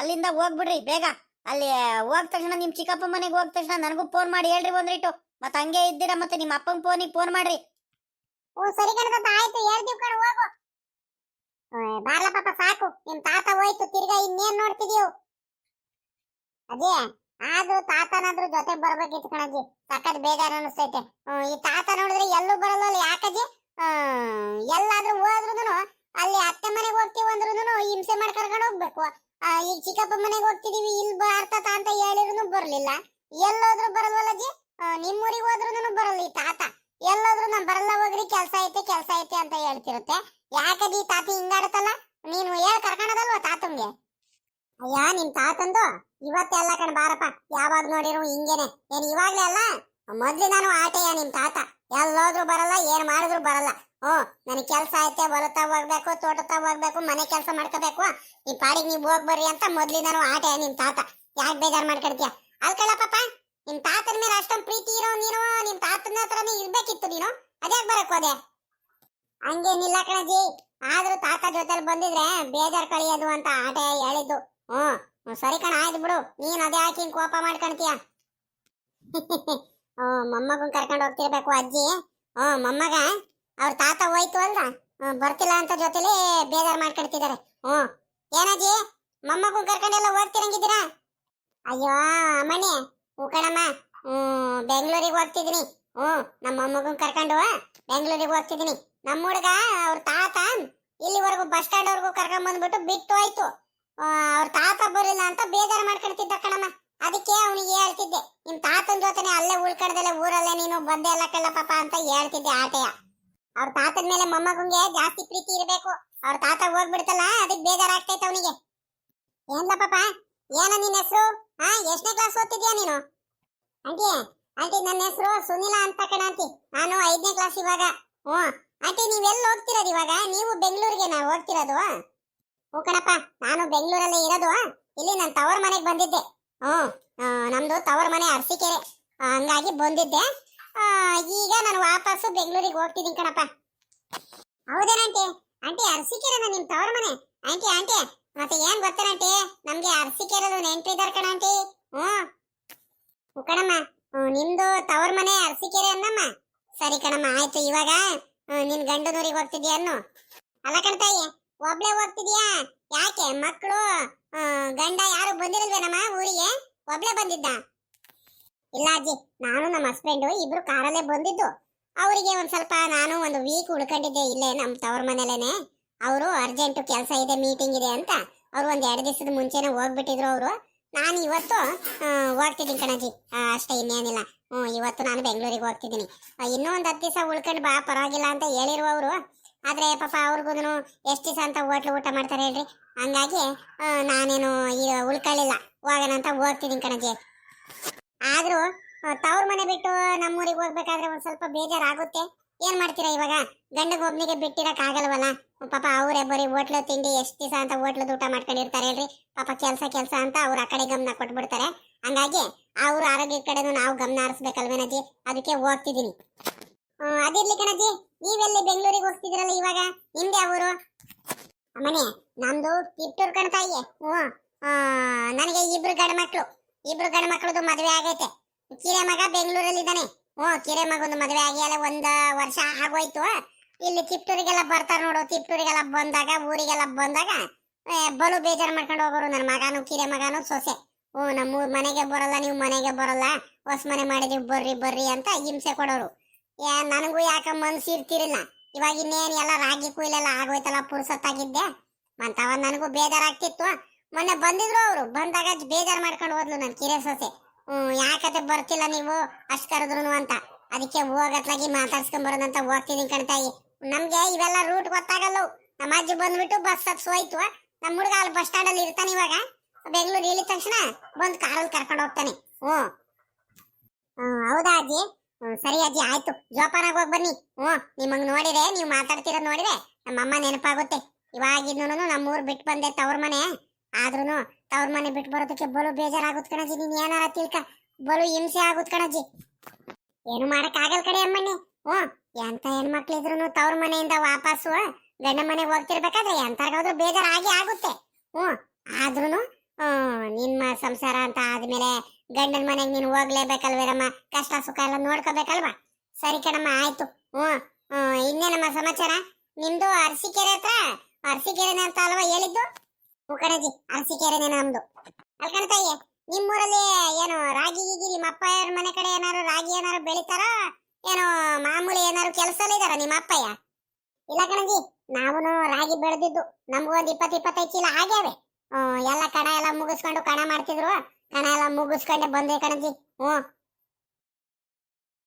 ಅಲ್ಲಿಂದ ಹೋಗ್ಬಿಡ್ರಿ ಬೇಗ. ಅಲ್ಲಿ ಹೋದ ತಕ್ಷಣ ನಿಮ್ ಚಿಕ್ಕಪ್ಪ ಮನೆಗೆ ಹೋದ ತಕ್ಷಣ ನನಗೂ ಫೋನ್ ಮಾಡಿ ಹೇಳ್ರಿ ಒಂದ್ರಿಟ್ಟು. ಮತ್ತೆ ಹಂಗೆ ಇದ್ದೀರಾ ಮತ್ತೆ ನಿಮ್ಮ ಅಪ್ಪನ ಫೋನಿಗೆ ಫೋನ್ ಮಾಡ್ರಿ. ಓ ಸರಿ ಕಣ್ತಾತ ಆಯ್ತು. ಹೇಳ್ತೀವಿ ಕಣ ಹೋಗು. ಬಾರ್ಲ ಪಾಪ, ಸಾಕು. ನಿಮ್ ತಾತ ಹೋಯ್ತು, ತಿರ್ಗಾ ಇನ್ನೇನ್ ನೋಡ್ತಿದೀವ್ ಅದೇ ಆದ್ರೂ ತಾತನಾದ್ರೂ ಜೊತೆ ಬರ್ಬೇಕಿತ್ತು ಕಣಜ್ಜಿ. ಸಖತ್ ಬೇಜಾರು ಅನಿಸ್ತೈತೆ ಈ ತಾತ ನೋಡಿದ್ರೆ ಎಲ್ಲೂ ಬರಲ್ಲ ಯಾಕಜ್ಜಿ? ಎಲ್ಲಾದ್ರೂ ಹೋದ್ರುನು ಅಲ್ಲಿ ಅತ್ತೆ ಮನೆಗೆ ಹೋಗ್ತೀವಿ ಹಿಂಸೆ ಮಾಡಿ ಕರ್ಕೊಂಡು ಹೋಗ್ಬೇಕು. ಈಗ ಚಿಕ್ಕಪ್ಪ ಮನೆಗೆ ಹೋಗ್ತಿದೀವಿ ಇಲ್ಲಿ ಬಾರ್ತತ ಅಂತ ಹೇಳಿದ್ರು ಬರ್ಲಿಲ್ಲ. ಎಲ್ಲೋದ್ರು ಬರಲ್ವಲ್ಲಜ್ಜಿ? ಜಿ ನಿಮ್ಮೂರಿಗೆ ಹೋದ್ರುನು ಬರಲ್ಲ ಈ ತಾತ. ಎಲ್ಲೋದ್ರೂ ನಾ ಬರಲ್ಲ ಹೋಗ್ರಿ, ಕೆಲಸ ಐತೆ, ಕೆಲ್ಸ ಐತೆ ಅಂತ ಹೇಳ್ತಿರುತ್ತೆ. ಯಾಕದಿ ತಾತಿ ಹಿಂಗಾಡತ್ತಲ್ಲ ನೀನು ಹೇಳ್ ಕರ್ಕೊಂಡದಲ್ವ ತಾತಂಗೆ? ಅಯ್ಯ ನಿಮ್ ತಾತಂದು? ಇವತ್ತೆಲ್ಲ ಕಣ್ ಬಾರಪ್ಪ. ಯಾವಾಗ ನೋಡಿರು ಹಿಂಗೇನೆ. ಏನ್ ಇವಾಗ್ಲೇ ಅಲ್ಲ? ಮೊದ್ಲು ನಾನು ಆಟೆಯ ನಿಮ್ ತಾತ. ಎಲ್ಲೋದ್ರು ಬರಲ್ಲ, ಏನ್ ಮಾಡಿದ್ರು ಬರಲ್ಲ. ಓ ನನಗೆ ಕೆಲಸ ಐತೆ ಹೊಲತ ಹೋಗ್ಬೇಕು ತೋಟತ ಹೋಗ್ಬೇಕು, ಮನೆ ಕೆಲ್ಸ ಮಾಡ್ಕೋಬೇಕು. ಈ ಪಾಡಿಗೆ ನೀವ್ ಹೋಗ್ಬರ್ರಿ ಅಂತ ಮೊದ್ಲಿಂದಾನು ಆಟೆಯ ನಿಮ್ ತಾತ. ಯಾಕೆ ಬೇಜಾರ್ ಮಾಡ್ಕೊಡ್ತೀಯ? ಅಲ್ಕಲ್ಲ ನಿಮ್ ತಾತನ ಮೇಲೆ ಅಷ್ಟೊಂದು ಪ್ರೀತಿ ಇರೋ ನೀನು ನಿಮ್ ತಾತನ ಹತ್ರನೇ ಇರ್ಬೇಕಿತ್ತು ನೀನು? ಅದ್ಯಾಕ್ ಬರಕ್ ಹೋದೆ? ಹಂಗೇನಿಲ್ಲ ಕಣಜಿ. ಆದ್ರೂ ತಾತ ಜೊತೆಲಿ ಬಂದಿದ್ರೆ ಬೇಜಾರ್ ಕಳಿಯೋದು ಅಂತ ಆಟ ಹೇಳಿದ್ದು. ಹ್ಮ್ ಸರಿ ಕಣ ಆಯ್ತು ಬಿಡು. ನೀನ್ ಅದೇ ಹಾಕಿ ಕೋಪ ಮಾಡ್ಕೊಂತೀಯ ಮೊಮ್ಮಗನ್ ಕರ್ಕೊಂಡು ಹೋಗ್ತಿರ್ಬೇಕು ಅಜ್ಜಿ. ಹ್ಮ್ ಮೊಮ್ಮಗ ಅವ್ರ ತಾತ ಹೋಯ್ತು ಹ್ಮ್, ಬರ್ತಿಲ್ಲ ಅಂತ ಜೊತೆಲಿ ಬೇಜಾರ್ ಮಾಡ್ಕೊಳ್ತಿದ್ದಾರೆ ಹ್ಮ್. ಏನಜ್ಜಿ ಮೊಮ್ಮಗನ್ ಕರ್ಕೊಂಡೆಲ್ಲ ಹೋಗ್ತಿರಂಗಿದ್ದೀರಾ? ಅಯ್ಯೋ ಅಮ್ಮಣ್ಣಿ ಹ್ಞೂ ಕಣಮ್ಮ. ಹ್ಮ್ ಬೆಂಗಳೂರಿಗೆ ಹೋಗ್ತಿದೀನಿ ಹ್ಮ್ ನಮ್ಮ ಮೊಮ್ಮಗನ್ ಕರ್ಕೊಂಡು ಬೆಂಗಳೂರಿಗೆ ಹೋಗ್ತಿದ್ದೀನಿ. ನಮ್ಮ ಹುಡುಗ, ಅವ್ರ ತಾತ ಇಲ್ಲಿವರೆಗೂ ಬಸ್ ಸ್ಟ್ಯಾಂಡ್ ವರ್ಗೂ ಕರ್ಕೊಂಡ್ ಬಂದ್ಬಿಟ್ಟು ಬಿಟ್ಟು ಹೋಯ್ತು. ಅವ್ರ ತಾತ ಬರಲಿಲ್ಲ ಅಂತ ಬೇಜಾರು ಮಾಡ್ಕೊಳ್ತಿದ್ದ ಕಣಮ್ಮ. ಅದಕ್ಕೆ ಅವನಿಗೆ ಹೇಳ್ತಿದ್ದೆ, ನಿಮ್ ತಾತನ ಜೊತೆನೆ ಅಲ್ಲೇ ಉಳ್ಕಡ್ದಲ್ಲೇ ಊರಲ್ಲೇ ನೀನು ಬಂದೆ ಎಲ್ಲ ಕಳ್ಳ ಪಾಪ ಅಂತ ಹೇಳ್ತಿದ್ದೆ ಆಟೆಯ. ಅವ್ರ ತಾತನ ಮೇಲೆ ಮೊಮ್ಮಗಂಗೆ ಜಾಸ್ತಿ ಪ್ರೀತಿ ಇರಬೇಕು. ಅವ್ರ ತಾತ ಹೋಗ್ಬಿಡ್ತಲ್ಲ, ಅದಕ್ಕೆ ಬೇಜಾರಾಗ್ತೈತೆ ಅವನಿಗೆ. ಏನ್ಲ ಪಾಪ ಏನ ನಿನ್ನ ಹೆಸರು? ಹಾ, ಎಷ್ಟನೇ ಕ್ಲಾಸ್ ಓದ್ತಿದ್ಯಾ ನೀನು? ಆಂಟಿ ಆಂಟಿ, ನನ್ನ ಹೆಸರು ಸುನಿಲ ಅಂತ ಕಣ ಆಂಟಿ. ನಾನು ಐದನೇ ಕ್ಲಾಸ್ ಇವಾಗ. ಓ ಆಂಟಿ, ನೀವು ಎಲ್ಲಿ ಹೋಗ್ತಿರೋದು ಇವಾಗ? ನೀವು ಬೆಂಗಳೂರಿಗೆ ನಾ ಹೋಗ್ತಿರೋದು ಓ ಕಣಪ್ಪ, ನಾನು ಬೆಂಗಳೂರಲ್ಲೇ ಇರೋದು. ಇಲ್ಲಿ ನನ್ನ ತವರ ಮನೆಗೆ ಬಂದಿದ್ದೆ. ಹ್ಞೂ. ನಮ್ಮದು ತವರ ಮನೆ ಅರಸಿಕೆರೆ. ಹಂಗಾಗಿ ಬಂದಿದ್ದೆ. ಈಗ ನಾನು ವಾಪಸ್ಸು ಬೆಂಗಳೂರಿಗೆ ಹೋಗ್ತಿದ್ದೀನಿ ಕಣಪ್ಪ. ಹೌದೇನಂಟಿ ಆಂಟಿ? ಅರಸಿಕೆರೆನ ನಿಮ್ಮ ತವರ ಮನೆ? ಆಂಟಿ ಆಂಟಿ ಮತ್ತೆ ಏನ್ ಗೊತ್ತೇನಂಟಿ ನಮ್ಗೆ ಅರಸೀಕೆರೆದು ನೆನ್ಪಿದಾರ ಕಣ ಆಂಟಿ. ಹ್ಮ್ ಕಣಮ್ಮ. ನಿಮ್ದು ತವ್ರ ಮನೆ ಅರಸೀಕೆರೆ ಅನ್ನಮ್ಮ. ಸರಿ ಕಣಮ್ಮ, ಆಯ್ತು ಇವಾಗ ನಿನ್ ಗಂಡನೂರಿಗೆ ಹೋಗ್ತಿದ್ಯಾ ಅನ್ನು? ಅಲ್ಲ ಕಣ್ತಾಯಿ ಒಬ್ಳೆ ಹೋಗ್ತಿದ್ಯಾ? ಯಾಕೆ ಮಕ್ಕಳು ಗಂಡ ಯಾರು ಬಂದಿರಲ್ವೇನಮ್ಮ ಊರಿಗೆ? ಒಬ್ಳೆ ಬಂದಿದ್ದ? ಇಲ್ಲ ಅಜ್ಜಿ, ನಾನು ನಮ್ಮ ಹಸ್ಬೆಂಡು ಇಬ್ರು ಕಾರಲ್ಲೇ ಬಂದಿದ್ದು. ಅವರಿಗೆ ಒಂದ್ ಸ್ವಲ್ಪ ನಾನು ಒಂದು ವೀಕ್ ಉಳ್ಕೊಂಡಿದ್ದೆ ಇಲ್ಲೇ ನಮ್ಮ ತವ್ರ ಮನೇಲೇನೆ. ಅವರು ಅರ್ಜೆಂಟು ಕೆಲಸ ಇದೆ ಮೀಟಿಂಗ್ ಇದೆ ಅಂತ ಅವ್ರು ಒಂದು ಎರಡು ದಿವಸದ ಮುಂಚೆನೇ ಹೋಗ್ಬಿಟ್ಟಿದ್ರು ಅವರು. ನಾನು ಇವತ್ತು ಹೋಗ್ತಿದ್ದೀನಿ ಕಣಜಿ. ಅಷ್ಟೇ ಇನ್ನೇನಿಲ್ಲ. ಹ್ಞೂ, ಇವತ್ತು ನಾನು ಬೆಂಗಳೂರಿಗೆ ಹೋಗ್ತಿದ್ದೀನಿ. ಇನ್ನೂ ಒಂದು ಹತ್ತು ದಿವಸ ಉಳ್ಕೊಂಡು ಬಾ, ಪರವಾಗಿಲ್ಲ ಅಂತ ಹೇಳಿರುವವರು. ಆದ್ರೆ ಪಾಪ ಅವ್ರಿಗೂ ಎಷ್ಟು ದಿವಸ ಅಂತ ಹೋಟ್ಲು ಊಟ ಮಾಡ್ತಾರೆ ಹೇಳ್ರಿ? ಹಂಗಾಗಿ ನಾನೇನು ಈಗ ಉಳ್ಕೊಳ್ಳಿಲ್ಲ ಹೋಗೋಣ ಅಂತ ಹೋಗ್ತಿದ್ದೀನಿ ಕಣಜಿ. ಆದ್ರೂ ತವ್ರ ಮನೆ ಬಿಟ್ಟು ನಮ್ಮೂರಿಗೆ ಹೋಗ್ಬೇಕಾದ್ರೆ ಒಂದು ಸ್ವಲ್ಪ ಬೇಜಾರಾಗುತ್ತೆ. ಏನು ಮಾಡ್ತೀರಾ ಇವಾಗ? ಗಂಡಗೊಬ್ಬನಿಗೆ ಒಬ್ನಿಗೆ ಬಿಟ್ಟಿರಕ್ ಆಗಲ್ವಲ್ಲ ಪಾಪ ಅವರೇ ಬರೀ ಹೋಟ್ಲು ತಿಂಡಿ ಎಷ್ಟು ದಿವಸ ಅಂತ ಹೋಟ್ಲದ ಊಟ ಮಾಡ್ಕೊಂಡಿರ್ತಾರೆ ಹೇಳ್ರಿ. ಪಾಪ ಕೆಲಸ ಕೆಲಸ ಅಂತ ಅವ್ರ ಆ ಕಡೆ ಗಮನ ಕೊಟ್ಬಿಡ್ತಾರೆ. ಹಂಗಾಗಿ ಅವ್ರ ಆರೋಗ್ಯದ ಕಡೆನೂ ನಾವು ಗಮನ ಹರಿಸ್ಬೇಕಲ್ವೇನಜ್ಜಿ ಅದಕ್ಕೆ ಹೋಗ್ತಿದೀನಿ. ಹ್ಮ್, ಅದಿರ್ಲಿ ಕಣಜ್ಜಿ ನೀವೆಲ್ಲಿ ಬೆಂಗಳೂರಿಗೆ ಹೋಗ್ತಿದ್ರಲ್ಲ ಇವಾಗ? ನಿಮ್ದೆ ಅವರು ಮನೆ ನಮ್ದು ತಿಟ್ಟೂರ್ ಕಣ ತಾಯಿ. ಹ್ಞೂ. ನನಗೆ ಇಬ್ರು ಗಂಡ ಮಕ್ಳು. ಇಬ್ರು ಗಂಡ ಮಕ್ಕಳದು ಮದುವೆ ಆಗೈತೆ. ಕಿರೆ ಮಗ ಬೆಂಗಳೂರಲ್ಲಿ ಇದ್ದಾನೆ ಹ್ಞೂ ಕಿರೆ ಮಗಂದು ಮದುವೆ ಆಗಿ ಅಲ್ಲ ಒಂದ್ ವರ್ಷ ಆಗೋಯ್ತು. ಇಲ್ಲಿ ತಿಪ್ಟೂರಿಗೆಲ್ಲ ಬರ್ತಾರ ನೋಡು, ತಿಪ್ಟೂರಿಗೆಲ್ಲ ಬಂದಾಗ, ಊರಿಗೆಲ್ಲ ಬಂದಾಗ ಬಲು ಬೇಜಾರು ಮಾಡ್ಕೊಂಡು ಹೋಗೋರು ನನ್ನ ಮಗನು ಕಿರೆ ಮಗನು ಸೊಸೆ. ಓ, ನಮ್ಮ ಮನೆಗೆ ಬರಲ್ಲ, ನೀವು ಮನೆಗೆ ಬರಲ್ಲ, ಹೊಸ ಮನೆ ಮಾಡಿದೀವಿ, ಬರ್ರಿ ಬರ್ರಿ ಅಂತ ಹಿಂಸೆ ಕೊಡೋರು. ಏ, ನನಗೂ ಯಾಕೆ ಮನ್ಸು ಇರ್ತಿರಲಿಲ್ಲ ಇವಾಗ ಇನ್ನೇನು ಎಲ್ಲ ರಾಗಿ ಕುಯ್ಲೆಲ್ಲ ಆಗೋಯ್ತಲ್ಲ, ಪುರ್ಸತ್ತಾಗಿದ್ದೆ. ಮಂತವ ನನಗೂ ಬೇಜಾರಾಗ್ತಿತ್ತು ಮೊನ್ನೆ ಬಂದಿದ್ರು ಅವರು, ಬಂದಾಗ ಬೇಜಾರ್ ಮಾಡ್ಕೊಂಡು ಹೋದ್ಲು ನನ್ ಕಿರೆ ಸೊಸೆ. ಹ್ಮ್ ಯಾಕತೆ ಬರ್ತಿಲ್ಲ ನೀವು, ಅಷ್ಟು ಕರೆದ್ರು ಅಂತ. ಅದಕ್ಕೆ ಹೋಗತ್ಲಾಗಿ ಮಾತಾಡ್ಸ್ಕೊಂಡ್ ಬರೋದಂತ ಹೋಗ್ತಿದೀನಿ ಕಣ್ತಾಯಿ ನಮ್ಗೆ ಇವೆಲ್ಲ ರೂಟ್ ಗೊತ್ತಾಗಲ್ಲ ನಮ್ಮ ಅಜ್ಜಿ ಬಂದ್ಬಿಟ್ಟು ಬಸ್ ಹತ್ಸ್ ಹೋಯ್ತು ನಮ್ಮ ಹುಡುಗ ಅಲ್ಲಿ ಬಸ್ ಸ್ಟ್ಯಾಂಡ್ ಅಲ್ಲಿ ಇರ್ತಾನೆ ಇವಾಗ. ಬೆಂಗಳೂರು ಇಳಿದ ತಕ್ಷಣ ಬಂದ್ ಕಾರಲ್ಲಿ ಕರ್ಕೊಂಡು ಹೋಗ್ತಾನೆ. ಹ್ಮ್, ಹೌದಾ ಅಜ್ಜಿ? ಸರಿ ಅಜ್ಜಿ ಆಯ್ತು. ಜೋಪಾನಾಗ ಹೋಗಿ ಬನ್ನಿ. ಹ್ಞೂ ನಿಮಗೆ ನೋಡಿದೆ ನೀವು ಮಾತಾಡ್ತಿರೋದು ನೋಡಿದೆ. ನಮ್ಮಮ್ಮ ನೆನಪಾಗುತ್ತೆ. ಇವಾಗಿದ್ನು ನಮ್ಮೂರು ಬಿಟ್ಟು ಬಂದೆ ತವ್ರ ಮನೆ. ಆದ್ರೂನು ತವ್ರ ಮನೆ ಬಿಟ್ಟು ಬರೋದಕ್ಕೆ ಬಲು ಬೇಜಾರಾಗುತ್ತೆ ಕಣಜ್ಜಿ ನೀನು ಏನಾರ ತಿಳ್ಕ. ಬಲು ಹಿಂಸೆ ಆಗುತ್ತೆ ಕಣಜ್ಜಿ. ಏನು ಮಾಡಕ್ ಆಗಲ್ ಕಡೆ ಅಮ್ಮಣ್ಣಿ. ಹ್ಞೂ ಎಂತ ಹೆಣ್ಮಕ್ಳಿದ್ರು ತವ್ರ ಮನೆಯಿಂದ ವಾಪಸ್ ಗಂಡ ಮನೆಗೆ ಹೋಗ್ತಿರ್ಬೇಕಾದ್ರೆ ಎಂತಾಗಾದ್ರೂ ಬೇಜಾರ್ ಆಗಿ ಆಗುತ್ತೆ. ಹ್ಞೂ ಆದ್ರೂನು ಹ್ಮ್ ನಿಮ್ಮ ಸಂಸಾರ ಅಂತ ಆದ್ಮೇಲೆ ಗಂಡನ ಮನೆಗೆ ನೀನು ಹೋಗ್ಲೇಬೇಕಲ್ವೇರಮ್ಮ ಕಷ್ಟ ಸುಖ ಎಲ್ಲ ನೋಡ್ಕೋಬೇಕಲ್ವಾ? ಸರಿ ಕಣಮ್ಮ, ಆಯ್ತು. ಹ್ಞೂ ಇನ್ನೇನಮ್ಮ ಸಮಾಚಾರ? ನಿಮ್ದು ಅರಸಿಕೆರೆ ಹತ್ರ, ಅರಸಿಕೆರೆನೇ ಅಂತ ಅಲ್ವಾ ಹೇಳಿದ್ದು? ಕಣಜಿ, ಅರಸಿಕೆರೆನೇ ನಮ್ದು. ಅಲ್ಕಣ್ತಾಯಿ ನಿಮ್ಮೂರಲ್ಲಿ ಏನು ರಾಗಿ, ಗೀಗಿ, ನಿಮ್ಮ ಅಪ್ಪ ಮನೆ ಕಡೆ ಏನಾರು ರಾಗಿ ಏನಾರು ಬೆಳಿತಾರ? ಏನೋ ಮಾಮೂಲಿ ಏನಾದ್ರು ಕೆಲಸಲ್ಲ ಇದಾರ ನಿಮ್ಮ ಅಪ್ಪಯ್ಯ? ಇಲ್ಲ ಕಣಜಿ, ನಾವುನು ರಾಗಿ ಬೆಳೆದಿದ್ದು. ನಮಗೊಂದು ಒಂದ್ ಇಪ್ಪತ್ ಇಪ್ಪತ್ತೈದು ಚೀಲ ಆಗ್ಯಾವೆ. ಎಲ್ಲ ಕಣ ಎಲ್ಲ ಮುಗಿಸ್ಕೊಂಡು ಕಣ ಮಾಡ್ತಿದ್ರು. ಕಣ ಎಲ್ಲ ಮುಗಿಸ್ಕೊಂಡೆ ಬಂದೆ ಕಣಜಿ. ಹ್ಞೂ